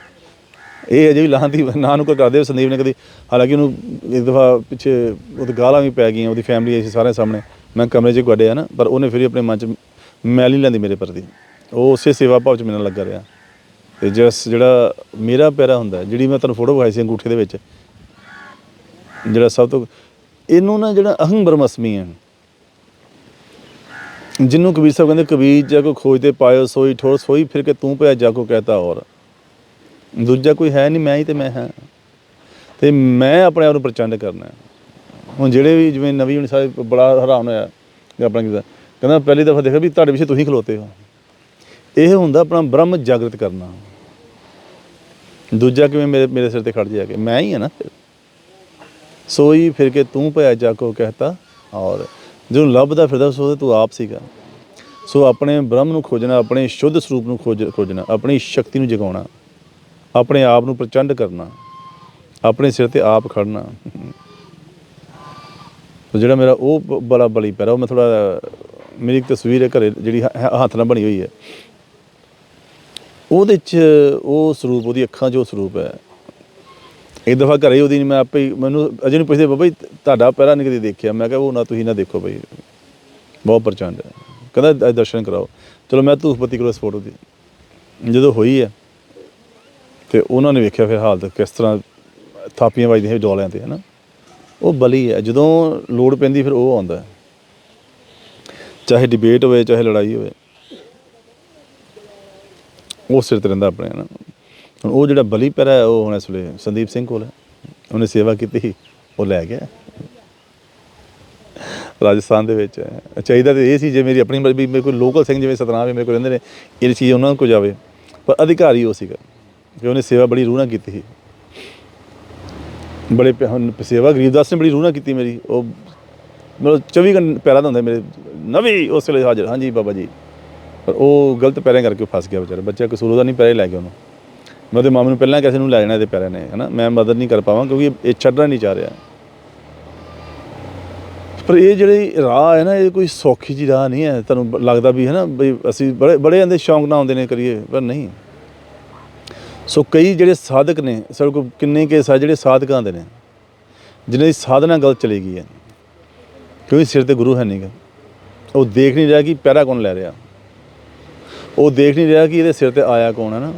ਇਹ ਅਜੇ ਵੀ ਲਾਹਾਂ ਦੀ ਨਾ ਨੂੰ ਕੋਈ ਕਰਦੇ ਸੰਦੀਪ ਨੇ ਕਦੀ, ਹਾਲਾਂਕਿ ਉਹਨੂੰ ਇੱਕ ਦਫਾ ਪਿੱਛੇ ਉਹਦੇ ਗਾਲਾਂ ਵੀ ਪੈ ਗਈਆਂ, ਉਹਦੀ ਫੈਮਿਲੀ ਆਈ ਸੀ ਸਾਰਿਆਂ ਸਾਹਮਣੇ। ਮੈਂ ਕਮਰੇ 'ਚ ਗੱਡਿਆ ਨਾ, ਪਰ ਉਹਨੇ ਫਿਰ ਆਪਣੇ ਮਨ 'ਚ ਮੈਲ ਨਹੀਂ ਲੈਂਦੀ ਮੇਰੇ ਪ੍ਰਤੀ। ਉਹ ਉਸੇ ਸੇਵਾ ਭਾਵ 'ਚ ਮੇਰੇ ਨਾਲ ਲੱਗਾ ਰਿਹਾ। ਤੇ ਜਿਸ ਜਿਹੜਾ ਮੇਰਾ ਪਿਆਰਾ ਹੁੰਦਾ, ਜਿਹੜੀ ਮੈਂ ਤੁਹਾਨੂੰ ਫੋਟੋ ਵਿਖਾਈ ਸੀ ਅੰਗੂਠੇ ਦੇ ਵਿੱਚ, ਜਿਹੜਾ ਸਭ ਤੋਂ ਇਹਨੂੰ ਨਾ ਜਿਹੜਾ ਅਹੰ ਬ੍ਰਹਮਸਮੀ ਹੈ। ਜਿਹਨੂੰ ਕਬੀਰ ਸਾਹਿਬ ਕਹਿੰਦੇ, ਕਬੀਰ ਜਾ ਕੋ ਖੋਜਦੇ ਪਾਇਓ, ਸੋਈ ਠੋਰ, ਸੋਈ ਫਿਰ ਕੇ ਤੂੰ ਪਿਆ ਜਾ ਕੋ ਕਹਤਾ ਔਰ ਦੂਜਾ ਕੋਈ ਹੈ ਨਹੀਂ, ਮੈਂ ਹੀ ਤੇ ਮੈਂ ਹਾਂ। ਤੇ ਮੈਂ ਆਪਣੇ ਆਪ ਨੂੰ ਪ੍ਰਚੰਡ ਕਰਨਾ ਹੁਣ ਜਿਹੜੇ ਵੀ ਜਿਵੇਂ ਨਵੀਂ ਹੁਣ ਸਾਹਿਬ ਬੜਾ ਹੈਰਾਨ ਹੋਇਆ ਕਿ ਆਪਣਾ ਕਿਦਾ ਕਹਿੰਦਾ ਪਹਿਲੀ ਦਫਾ ਦੇਖਿਆ ਵੀ ਤੁਹਾਡੇ ਪਿੱਛੇ ਤੁਸੀਂ ਖਲੋਤੇ ਹੋ। ਇਹ ਹੁੰਦਾ ਆਪਣਾ ਬ੍ਰਹਮ ਜਾਗਰਤ ਕਰਨਾ। ਦੂਜਾ ਕਿਵੇਂ ਮੇਰੇ ਮੇਰੇ ਸਿਰ ਤੇ ਖੜ ਜਾ ਕੇ ਮੈਂ ਹੀ ਆ ਨਾ ਫਿਰ। ਸੋਈ ਫਿਰ ਕੇ ਤੂੰ ਭਇਆ ਜਾ ਕੋ ਕਹਤਾ, ਔਰ ਜਿਹਨੂੰ ਲੱਭਦਾ ਫਿਰਦਾ ਸੋ ਤੂੰ ਆਪ ਸੀਗਾ। ਸੋ ਆਪਣੇ ਬ੍ਰਹਮ ਨੂੰ ਖੋਜਣਾ, ਆਪਣੇ ਸ਼ੁੱਧ ਸਰੂਪ ਨੂੰ ਖੋਜਣਾ, ਆਪਣੀ ਸ਼ਕਤੀ ਨੂੰ ਜਗਾਉਣਾ, ਆਪਣੇ ਆਪ ਨੂੰ ਪ੍ਰਚੰਡ ਕਰਨਾ, ਆਪਣੇ ਸਿਰ ਤੇ ਆਪ ਖੜਨਾ। ਸੋ ਜਿਹੜਾ ਮੇਰਾ ਉਹ ਬ- ਬੜਾ ਬਲੀ ਪੈਰਾ ਉਹ ਮੈਂ ਥੋੜਾ ਮੇਰੀ ਇੱਕ ਤਸਵੀਰ ਹੈ ਘਰੇ, ਜਿਹੜੀ ਹੱਥ ਨਾਲ ਬਣੀ ਹੋਈ ਹੈ। ਉਹਦੇ ਚ ਉਹ ਸਰੂਪ, ਉਹਦੀ ਅੱਖਾਂ 'ਚ ਉਹ ਸਰੂਪ ਹੈ। ਇੱਕ ਦਫਾ ਘਰੇ ਹੀ ਉਹਦੀ ਮੈਂ ਆਪੇ ਹੀ- ਮੈਨੂੰ ਅਜੇ ਨੂੰ ਪੁੱਛਦੇ, ਬਾਬਾ ਜੀ, ਤੁਹਾਡਾ ਪਹਿਰਾ ਨਹੀਂ ਕਦੇ ਦੇਖਿਆ? ਮੈਂ ਕਿਹਾ, ਉਹ ਨਾ ਤੁਸੀਂ ਨਾ ਦੇਖੋ ਬਈ। ਬਹੁਤ ਪ੍ਰਚੰਡ ਹੈ। ਕਹਿੰਦਾ ਦਰਸ਼ਨ ਕਰਾਓ। ਚਲੋ ਮੈਂ ਧੂਫਪਤੀ ਕੋਲ ਇਸ ਫੋਟੋ ਦੀ। ਜਦੋਂ ਹੋਈ ਹੈ, ਤੇ ਉਹਨਾਂ ਨੇ ਵੇਖਿਆ ਫਿਰ ਹਾਲਤ ਕਿਸ ਤਰ੍ਹਾਂ ਥਾਪੀਆਂ ਵੱਜਦੀਆਂ ਸੀ ਡੋਲਿਆਂ ਤੇ, ਹਨਾ? ਉਹ ਬਲੀ ਹੈ। ਜਦੋਂ ਲੋੜ ਪੈਂਦੀ ਫਿਰ ਉਹ ਆਉਂਦਾ ਚਾਹੇ ਡਿਬੇਟ ਹੋਵੇ, ਚਾਹੇ ਲੜਾਈ ਹੋਵੇ। ਉਹ ਸਿਰ ਤੇ ਰਹਿੰਦਾ ਆਪਣੇ ਹਨਾ। ਹੁਣ ਉਹ ਜਿਹੜਾ ਬਲੀ ਪੈਰਾ ਹੈ ਉਹ ਹੁਣ ਇਸ ਵੇਲੇ ਸੰਦੀਪ ਸਿੰਘ ਕੋਲ ਹੈ। ਉਹਨੇ ਸੇਵਾ ਕੀਤੀ ਸੀ, ਉਹ ਲੈ ਗਿਆ। ਰਾਜਸਥਾਨ ਦੇ ਵਿੱਚ ਚਾਹੀਦਾ ਤੇ ਇਹ ਸੀ ਜੇ ਮੇਰੀ ਆਪਣੀ ਮਰਜ਼ੀ ਮੇਰੇ ਕੋਲ ਲੋਕਲ ਸਿੰਘ ਜਿਵੇਂ ਸਤਨਾਮ ਵੀ ਮੇਰੇ ਕੋਲ ਰਹਿੰਦੇ ਨੇ ਇਹ ਚੀਜ਼ ਉਹਨਾਂ ਕੋਲ ਜਾਵੇ। ਪਰ ਅਧਿਕਾਰੀ ਉਹ ਸੀਗਾ ਕਿ ਉਹਨੇ ਸੇਵਾ ਬੜੀ ਰੂਹ ਨਾਲ ਕੀਤੀ ਸੀ। ਬੜੇ ਪਿਆ- ਹੁਣ ਸੇਵਾ ਗਰੀਬਦਾਸ ਨੇ ਬੜੀ ਰੂਹ ਨਾਲ ਕੀਤੀ ਮੇਰੀ। ਉਹ ਮਤਲਬ 24 ਘੰਟੇ ਪੈਰਾਂ ਦਾ ਹੁੰਦਾ ਮੇਰੇ ਨਵੀਂ ਉਸ ਵੇਲੇ ਹਾਜ਼ਰ। ਹਾਂਜੀ ਬਾਬਾ ਜੀ। ਪਰ ਉਹ ਗਲਤ ਪੈਰਾਂ ਕਰਕੇ ਫਸ ਗਿਆ ਵਿਚਾਰਾ। ਬੱਚਾ ਕਸੂਰ ਉਹਦਾ ਨਹੀਂ, ਪੈਰੇ ਲੈ ਗਿਆ ਉਹਨੂੰ। ਮੈਂ ਉਹਦੇ ਮਾਮੇ ਨੂੰ ਪਹਿਲਾਂ ਕਿਸੇ ਨੂੰ ਲੈ ਜਾਣਾ ਇਹਦੇ ਪੈਰਾਂ ਨੇ ਹਨਾ। ਮੈਂ ਮਦਦ ਨਹੀਂ ਕਰ ਪਾਵਾਂ ਕਿਉਂਕਿ ਇਹ ਛੱਡਣਾ ਨਹੀਂ ਚਾਹ ਰਿਹਾ। ਪਰ ਇਹ ਜਿਹੜੀ ਰਾਹ ਹੈ ਨਾ, ਇਹ ਕੋਈ ਸੌਖੀ ਜੀ ਰਾਹ ਨਹੀਂ ਹੈ। ਤੁਹਾਨੂੰ ਲੱਗਦਾ ਵੀ ਹੈ ਨਾ ਵੀ ਅਸੀਂ ਬੜੇ ਬੜੇ ਆਂਦੇ ਸ਼ੌਂਕ ਨਾਲ ਆਉਂਦੇ ਨੇ ਕਰੀਏ, ਪਰ ਨਹੀਂ। ਸੋ ਕਈ ਜਿਹੜੇ ਸਾਧਕ ਨੇ, ਸਾਡੇ ਕੋਲ ਕਿੰਨੇ ਕੇ ਆ ਜਿਹੜੇ ਸਾਧਕਾਂ ਦੇ ਨੇ ਜਿਨ੍ਹਾਂ ਦੀ ਸਾਧਨਾ ਗਲਤ ਚਲੀ ਗਈ ਹੈ। ਕਿਉਂਕਿ ਸਿਰ ਤੇ ਗੁਰੂ ਹੈ ਨਹੀਂਗਾ ਉਹ ਦੇਖ ਨਹੀਂ ਰਿਹਾ ਕਿ ਪਹਿਰਾ ਕੌਣ ਲੈ ਰਿਹਾ। ਉਹ ਦੇਖ ਨਹੀਂ ਰਿਹਾ ਕਿ ਇਹਦੇ ਸਿਰ ਤੇ ਆਇਆ ਕੌਣ ਹੈ ਨਾ।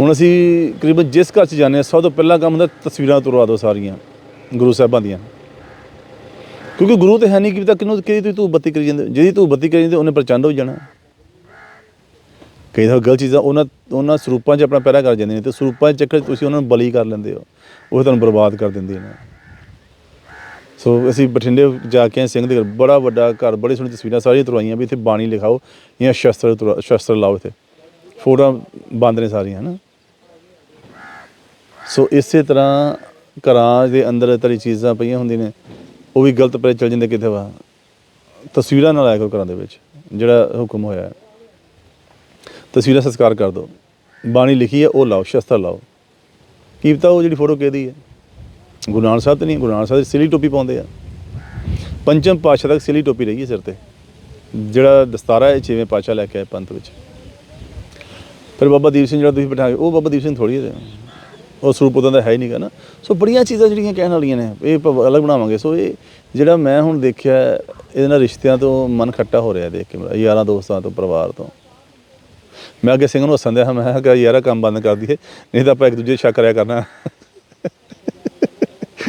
ਹੁਣ ਅਸੀਂ ਕਰੀਬਨ ਜਿਸ ਘਰ 'ਚ ਜਾਂਦੇ ਹਾਂ, ਸਭ ਤੋਂ ਪਹਿਲਾ ਕੰਮ ਹੁੰਦਾ ਤਸਵੀਰਾਂ ਤੁਰਵਾ ਦਿਓ ਸਾਰੀਆਂ, ਗੁਰੂ ਸਾਹਿਬਾਂ ਦੀਆਂ। ਕਿਉਂਕਿ ਗੁਰੂ ਤੇ ਹੈ ਨਹੀਂ ਕਿ ਪਤਾ ਕਿਨੂੰ ਕਿਹਦੀ ਤੂੰ ਬੱਤੀ ਕਰੀ ਜਾਂਦੇ ਜਿਹਦੀ ਤੂੰ ਬੱਤੀ ਕਰੀ ਜਾਂਦੇ ਉਹਨੇ ਪ੍ਰਚੰਡ ਹੋ ਜਾਣਾ। ਕਈ ਤਾਂ ਗਲਤ ਚੀਜ਼ਾਂ ਉਹਨਾਂ ਉਹਨਾਂ ਸਰੂਪਾਂ 'ਚ ਆਪਣਾ ਪੈਰਾ ਕਰ ਜਾਂਦੇ ਨੇ ਤੇ ਸਰੂਪਾਂ ਦੇ ਚੱਕਰ 'ਚ ਤੁਸੀਂ ਉਹਨਾਂ ਨੂੰ ਬਲੀ ਕਰ ਲੈਂਦੇ ਹੋ, ਉਹ ਤੁਹਾਨੂੰ ਬਰਬਾਦ ਕਰ ਦਿੰਦੇ ਨੇ। ਸੋ ਅਸੀਂ ਬਠਿੰਡੇ ਜਾ ਕੇ ਆਏ ਸਿੰਘ ਦੇ ਘਰ। ਬੜਾ ਵੱਡਾ ਘਰ, ਬੜੀ ਸੋਹਣੀ ਤਸਵੀਰਾਂ, ਸਾਰੀਆਂ ਤੁਰਵਾਈਆਂ ਵੀ ਇੱਥੇ ਬਾਣੀ ਲਿਖਾਓ, ਜਾਂ ਸ਼ਸਤਰ ਤੁਰਾ- ਸ਼ਸਤਰ ਲਾਓ ਇੱਥੇ। ਫੋਟੋਆਂ ਬੰਦ ਨੇ ਸਾਰੀਆਂ, ਹਨਾ? ਸੋ ਇਸੇ ਤਰ੍ਹਾਂ ਘਰਾਂ ਦੇ ਅੰਦਰ ਤਰੀ ਚੀਜ਼ਾਂ ਪਈਆਂ ਹੁੰਦੀਆਂ ਨੇ। ਉਹ ਵੀ ਗਲਤ ਪਰੇ ਚਲ ਜਾਂਦੇ ਕਿਤੇ ਵਾ। ਤਸਵੀਰਾਂ ਨਾਲ ਆਇਆ ਕਰੋ ਘਰਾਂ ਦੇ ਵਿੱਚ, ਜਿਹੜਾ ਹੁਕਮ ਹੋਇਆ। ਹੈ। ਤਸਵੀਰਾਂ ਸੰਸਕਾਰ ਕਰ ਦਿਓ। ਬਾਣੀ ਲਿਖੀ ਹੈ, ਉਹ ਲਾਓ, ਸ਼ਸਤਰ ਲਾਓ। ਕੀ ਪਤਾ ਉਹ ਜਿਹੜੀ ਫੋਟੋ ਕਿਹਦੀ ਹੈ। ਗੁਰੂ ਨਾਨਕ ਸਾਹਿਬ ਤੇ ਨਹੀਂ, ਗੁਰੂ ਨਾਨਕ ਸਾਹਿਬ ਸਿਲੀ ਟੋਪੀ ਪਾਉਂਦੇ ਆ। ਪੰਚਮ ਪਾਤਸ਼ਾਹ ਤੱਕ ਸਿਲੀ ਟੋਪੀ ਰਹੀ ਹੈ ਸਿਰ ਤੇ। ਜਿਹੜਾ ਦਸਤਾਰਾ ਹੈ, ਛੇਵੇਂ ਪਾਤਸ਼ਾਹ ਲੈ ਕੇ ਆਏ ਪੰਥ ਵਿੱਚ। ਫਿਰ ਬਾਬਾ ਦੀਪ ਸਿੰਘ ਜਿਹੜਾ ਤੁਸੀਂ ਬਿਠਾ ਕੇ, ਉਹ ਬਾਬਾ ਦੀਪ ਸਿੰਘ ਥੋੜੀ ਹੈ ਉਹ ਸਰੂਪ ਉਹਦਾ ਦਾ ਹੈ ਹੀ ਨਹੀਂਗਾ ਨਾ। ਸੋ ਬੜੀਆਂ ਚੀਜ਼ਾਂ ਜਿਹੜੀਆਂ ਕਹਿਣ ਵਾਲੀਆਂ ਨੇ, ਇਹ ਅਲੱਗ ਬਣਾਵਾਂਗੇ। ਸੋ ਇਹ ਜਿਹੜਾ ਮੈਂ ਹੁਣ ਦੇਖਿਆ, ਇਹਦੇ ਨਾਲ ਰਿਸ਼ਤਿਆਂ ਤੋਂ ਮਨ ਖੱਟਾ ਹੋ ਰਿਹਾ ਦੇਖ ਕੇ ਮੇਰਾ, ਯਾਰਾਂ ਦੋਸਤਾਂ ਤੋਂ, ਪਰਿਵਾਰ ਤੋਂ। ਮੈਂ ਅੱਗੇ ਸਿੰਘ ਨੂੰ ਹੱਸਣ ਦਿਆ, ਮੈਂ ਕਿਹਾ ਯਾਰਾ ਕੰਮ ਬੰਦ ਕਰ ਦਈਏ, ਨਹੀਂ ਤਾਂ ਆਪਾਂ ਇੱਕ ਦੂਜੇ 'ਤੇ ਸ਼ੱਕ ਕਰਿਆ ਕਰਨਾ।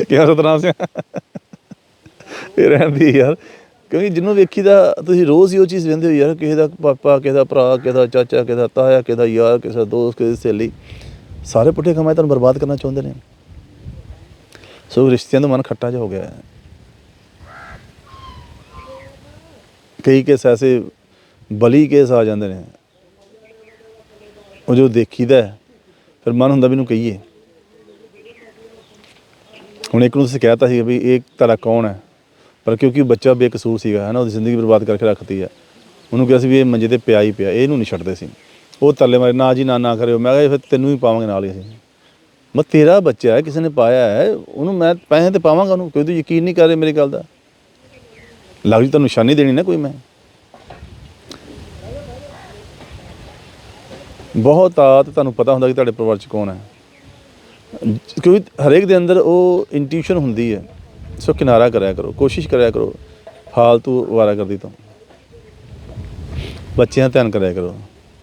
ਕਿਹਾ ਸਤਨਾਮ ਸਿੰਘ। ਇਹ ਰਹਿੰਦੀ ਯਾਰ। ਕਿਉਂਕਿ ਜਿਹਨੂੰ ਵੇਖੀਦਾ ਤੁਸੀਂ ਰੋਜ਼ ਹੀ ਉਹ ਚੀਜ਼ ਵੇਖਦੇ ਹੋ ਯਾਰ ਕਿਸੇ ਦਾ ਪਾਪਾ ਕਿਸੇ ਦਾ ਭਰਾ ਕਿਸੇ ਦਾ ਚਾਚਾ ਕਿਸੇ ਦਾ ਤਾਇਆ ਕਿਸੇ ਦਾ ਯਾਰ ਕਿਸੇ ਦਾ ਦੋਸਤ ਕਿਸੇ ਦੀ ਸਹੇਲੀ। ਸਾਰੇ ਪੁੱਠੇ ਕਮਾਏ ਤੁਹਾਨੂੰ ਬਰਬਾਦ ਕਰਨਾ ਚਾਹੁੰਦੇ ਨੇ। ਸੋ ਰਿਸ਼ਤਿਆਂ ਦਾ ਮਨ ਖੱਟਾ ਜਿਹਾ ਹੋ ਗਿਆ ਹੈ। ਕਈ ਕੇਸ ਐਸੇ ਬਲੀ ਕੇਸ ਆ ਜਾਂਦੇ ਨੇ। ਉਹ ਜੋ ਦੇਖੀਦਾ ਹੈ, ਫਿਰ ਮਨ ਹੁੰਦਾ ਵੀ ਇਹਨੂੰ ਕਹੀਏ। ਹੁਣ ਇੱਕ ਨੂੰ ਤੁਸੀਂ ਕਹਿਤਾ ਸੀ ਵੀ ਇਹ ਤੁਹਾਡਾ ਕੌਣ ਹੈ? ਪਰ ਕਿਉਂਕਿ ਬੱਚਾ ਬੇਕਸੂਰ ਸੀਗਾ ਹੈ ਨਾ ਉਹਦੀ ਜ਼ਿੰਦਗੀ ਬਰਬਾਦ ਕਰਕੇ ਰੱਖਤੀ ਹੈ। ਉਹਨੂੰ ਕਿਹਾ ਸੀ ਵੀ ਇਹ ਮੰਜੇ ਤੇ ਪਿਆ ਹੀ ਪਿਆ ਇਹਨੂੰ ਨਹੀਂ ਛੱਡਦੇ ਸੀ। ਉਹ ਤੱਲੇ ਮਾਰੇ, ਨਾ ਜੀ, ਨਾ ਨਾ ਕਰਿਓ। ਮੈਂ ਕਿਹਾ ਫਿਰ ਤੈਨੂੰ ਵੀ ਪਾਵਾਂਗੇ ਨਾਲ ਹੀ ਅਸੀਂ। ਮੈਂ ਤੇਰਾ ਬੱਚਾ ਹੈ, ਕਿਸੇ ਨੇ ਪਾਇਆ ਹੈ, ਉਹਨੂੰ ਮੈਂ ਪੈਸੇ ਤੇ ਪਾਵਾਂਗਾ ਉਹਨੂੰ ਕਿਉਂਕਿ ਤੂੰ ਯਕੀਨ ਨਹੀਂ ਕਰ ਰਿਹਾ ਮੇਰੀ ਗੱਲ ਦਾ। ਲੱਗ ਜੀ, ਤੁਹਾਨੂੰ ਨਿਸ਼ਾਨੀ ਦੇਣੀ ਨਾ ਕੋਈ ਮੈਂ। ਬਹੁਤ ਆਤ ਤੁਹਾਨੂੰ ਪਤਾ ਹੁੰਦਾ ਕਿ ਤੁਹਾਡੇ ਪਰਿਵਾਰ ਚ ਕੌਣ ਹੈ। ਕਿਉਂਕਿ ਹਰੇਕ ਦੇ ਅੰਦਰ ਉਹ ਇੰਟੂਇਸ਼ਨ ਹੁੰਦੀ ਹੈ। ਸੋ ਕਿਨਾਰਾ ਕਰਿਆ ਕਰੋ, ਕੋਸ਼ਿਸ਼ ਕਰਿਆ ਕਰੋ, ਫਾਲਤੂ ਵਾਰਾਗਰਦੀ ਤੋਂ। ਬੱਚਿਆਂ ਦਾ ਧਿਆਨ ਕਰਿਆ ਕਰੋ,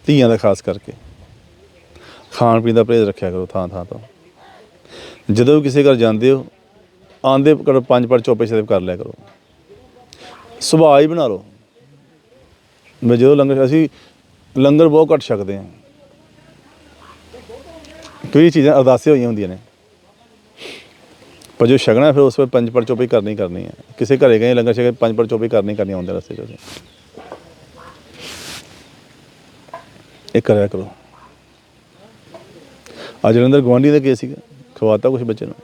ਧੀਆਂ ਦਾ ਖਾਸ ਕਰਕੇ। ਖਾਣ ਪੀਣ ਦਾ ਪਰਹੇਜ਼ ਰੱਖਿਆ ਕਰੋ ਥਾਂ ਥਾਂ ਤੋਂ। ਜਦੋਂ ਵੀ ਕਿਸੇ ਘਰ ਜਾਂਦੇ ਹੋ, ਆਂਦੇ ਕਰੋ ਪੰਜ ਪਰ ਚੋਪੇ ਸ਼ਰੇਫ ਕਰ ਲਿਆ ਕਰੋ। ਸੁਭਾਅ ਹੀ ਬਣਾ ਲਓ। ਮੈਂ ਜਦੋਂ ਲੰਗਰ, ਅਸੀਂ ਲੰਗਰ ਬਹੁਤ ਘੱਟ ਛਕਦੇ ਹਾਂ। ਕਈ ਚੀਜ਼ਾਂ ਅਰਦਾਸੇ ਹੋਈਆਂ ਹੁੰਦੀਆਂ ਨੇ। ਪਰ ਜੋ ਛਕਣਾ ਫਿਰ ਉਸ ਵੇਲੇ ਪੰਜ ਪਰ ਚੋਪੀ ਕਰਨੀ ਕਰਨੀ ਹੈ। ਕਿਸੇ ਘਰੇ ਗਏ, ਲੰਗਰ ਛਕੇ ਪੰਜ ਪਰ ਚੋਪੀ ਕਰਨੀ ਕਰਨੀ ਆਉਂਦੇ ਰਸਤੇ 'ਚ ਇਹ ਕਰਿਆ ਕਰੋ। ਅੱਜ ਜਲੰਧਰ ਗਵਾਂਢੀ ਦਾ ਕੇਸ ਸੀਗਾ, ਖਵਾਤਾ ਕੁਝ ਬੱਚੇ ਨੂੰ।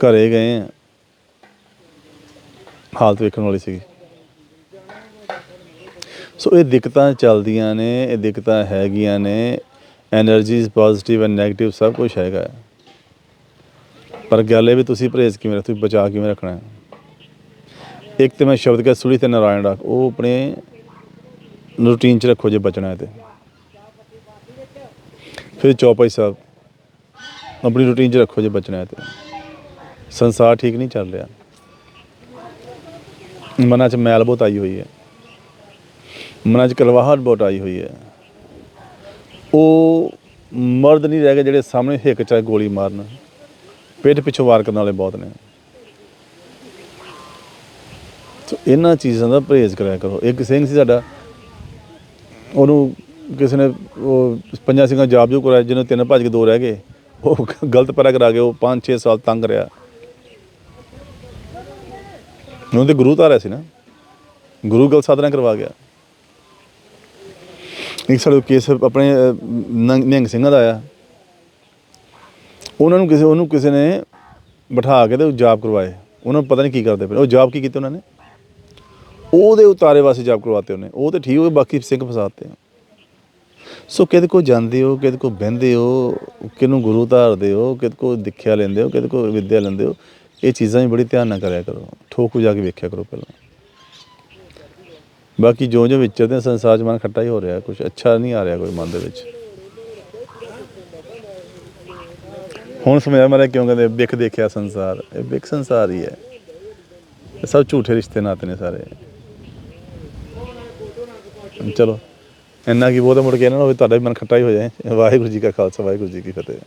ਘਰੇ ਗਏ ਹਾਲਤ ਵੇਖਣ ਵਾਲੀ ਸੀਗੀ। ਸੋ ਇਹ ਦਿੱਕਤਾਂ ਚੱਲਦੀਆਂ ਨੇ, ਇਹ ਦਿੱਕਤਾਂ ਹੈਗੀਆਂ ਨੇ ਐਨਰਜੀਜ਼ ਪੋਜ਼ਿਟਿਵ ਐਂਡ ਨੈਗੇਟਿਵ ਸਭ ਕੁਝ ਹੈਗਾ ਪਰ ਗੱਲ ਇਹ ਵੀ ਤੁਸੀਂ ਪ੍ਰੇਜ਼ ਕਿਵੇਂ ਰੱਖੋ ਤੁਸੀਂ ਬਚਾ ਕਿਵੇਂ ਰੱਖਣਾ ਇੱਕ ਤੇ ਮੈਂ ਸ਼ਬਦ ਕਾ ਸੁਲੀ ਤੇ ਨਾਰਾਇਣ ਰੱਖ, ਉਹ ਆਪਣੇ ਰੂਟੀਨ ਚ ਰੱਖੋ ਜੇ ਬਚਣਾ ਹੈ ਤੇ। ਫਿਰ ਚੌਪਾਈ ਸਾਹਿਬ, ਆਪਣੀ ਰੂਟੀਨ ਚ ਰੱਖੋ ਜੇ ਬਚਣਾ ਹੈ ਤੇ। ਸੰਸਾਰ ਠੀਕ ਨਹੀਂ ਚੱਲ ਰਿਹਾ। ਮਨਾਂ ਚ ਮੈਲ ਬਹੁਤ ਆਈ ਹੋਈ ਹੈ। ਮਨਾਂ 'ਚ ਕਲਵਾਹਟ ਬਹੁਤ ਆਈ ਹੋਈ ਹੈ। ਉਹ ਮਰਦ ਨਹੀਂ ਰਹਿ ਗਏ ਜਿਹੜੇ ਸਾਹਮਣੇ ਹਿੱਕ ਚ ਗੋਲੀ ਮਾਰਨ। ਪਿੱਠ ਪਿੱਛੋਂ ਵਾਰ ਕਰਨ ਵਾਲੇ ਬਹੁਤ ਨੇ। ਸੋ ਇਹਨਾਂ ਚੀਜ਼ਾਂ ਦਾ ਪਰਹੇਜ਼ ਕਰਿਆ ਕਰੋ। ਇੱਕ ਸਿੰਘ ਸੀ ਸਾਡਾ। ਉਹਨੂੰ ਕਿਸੇ ਨੇ ਉਹ ਪੰਜਾਂ ਸਿੰਘਾਂ ਜਾਬ ਜੋ ਕਰਾਇਆ, ਜਿਹਨੂੰ ਤਿੰਨ ਭੱਜ ਕੇ ਦੋ ਰਹਿ ਗਏ। ਉਹ ਗਲਤ ਪਰਾ ਕਰਾ ਕੇ ਉਹ 5-6 ਸਾਲ ਤੰਗ ਰਿਹਾ। ਉਹਨੂੰ ਤੇ ਗੁਰੂ ਧਾਰਿਆ ਸੀ ਨਾ। ਗੁਰੂ ਗਲ ਸਾਧਨਾ ਕਰਵਾ ਗਿਆ। ਇੱਕ ਸਾਡੇ ਕੇਸ ਆਪਣੇ ਅਹ, ਨਿਹੰਗ ਸਿੰਘਾਂ ਦਾ ਆਇਆ ਉਹਨਾਂ ਨੂੰ ਕਿਸੇ ਉਹਨੂੰ ਕਿਸੇ ਨੇ ਬਿਠਾ ਕੇ ਤੇ ਉਹ ਜਾਪ ਕਰਵਾਏ। ਉਹਨਾਂ ਨੂੰ ਪਤਾ ਨਹੀਂ ਕੀ ਕਰਦੇ ਪਏ। ਉਹ ਜਾਪ ਕੀ ਕੀਤੇ ਉਹਨਾਂ ਨੇ? ਉਹਦੇ ਉਤਾਰੇ ਵਾਸਤੇ ਜਾਪ ਕਰਵਾਤੇ ਉਹਨੇ। ਉਹ ਤੇ ਠੀਕ ਹੋ ਬਾਕੀ ਸਿੰਘ ਫਸਾਤੇ ਸੋ ਕਿਹਦੇ ਕੋ ਜਾਂਦੇ ਹੋ ਕਿਹਦੇ ਕੋ ਬਹਿੰਦੇ ਹੋ ਕਿਹਨੂੰ ਗੁਰੂ ਧਾਰਦੇ ਹੋ ਕਿਹਦੇ ਕੋ ਦਿਖਿਆ ਲੈਂਦੇ ਹੋ ਕਿਹਦੇ ਕੋ ਵਿਦਿਆ ਲੈਂਦੇ ਹੋ ਇਹ ਚੀਜ਼ਾਂ ਵੀ ਬੜੀ ਧਿਆਨ ਨਾਲ ਕਰਿਆ ਕਰੋ। ਠੋਕ ਜਾ ਕੇ ਵੇਖਿਆ ਕਰੋ ਪਹਿਲਾਂ। ਬਾਕੀ ਜੋ ਜੋ ਵਿਚਰਦੇ ਸੰਸਾਰ 'ਚ ਮਨ ਖੱਟਾ ਹੀ ਹੋ ਰਿਹਾ ਕੁਝ ਅੱਛਾ ਨਹੀਂ ਆ ਰਿਹਾ ਕੋਈ ਮਨ ਦੇ ਵਿੱਚ। ਹੁਣ ਸਮਝ ਆ ਮਾਰੇ ਕਿਉਂ ਕਹਿੰਦੇ, ਵਿਖ ਦੇਖਿਆ ਸੰਸਾਰ, ਇਹ ਵਿਖ ਸੰਸਾਰ ਹੀ ਹੈ। ਇਹ ਸਭ ਝੂਠੇ ਰਿਸ਼ਤੇ ਨਾਤੇ ਨੇ ਸਾਰੇ। ਚਲੋ, ਇੰਨਾ ਕੀ ਬਹੁਤਾ ਮੁੜ ਕੇ ਇਹਨਾਂ ਨੂੰ ਤੁਹਾਡਾ ਵੀ ਮਨ ਖੱਟਾ ਹੀ ਹੋ ਜਾਏ ਵਾਹਿਗੁਰੂ ਜੀ ਕਾ ਖਾਲਸਾ, ਵਾਹਿਗੁਰੂ ਜੀ ਕੀ ਫਤਿਹ।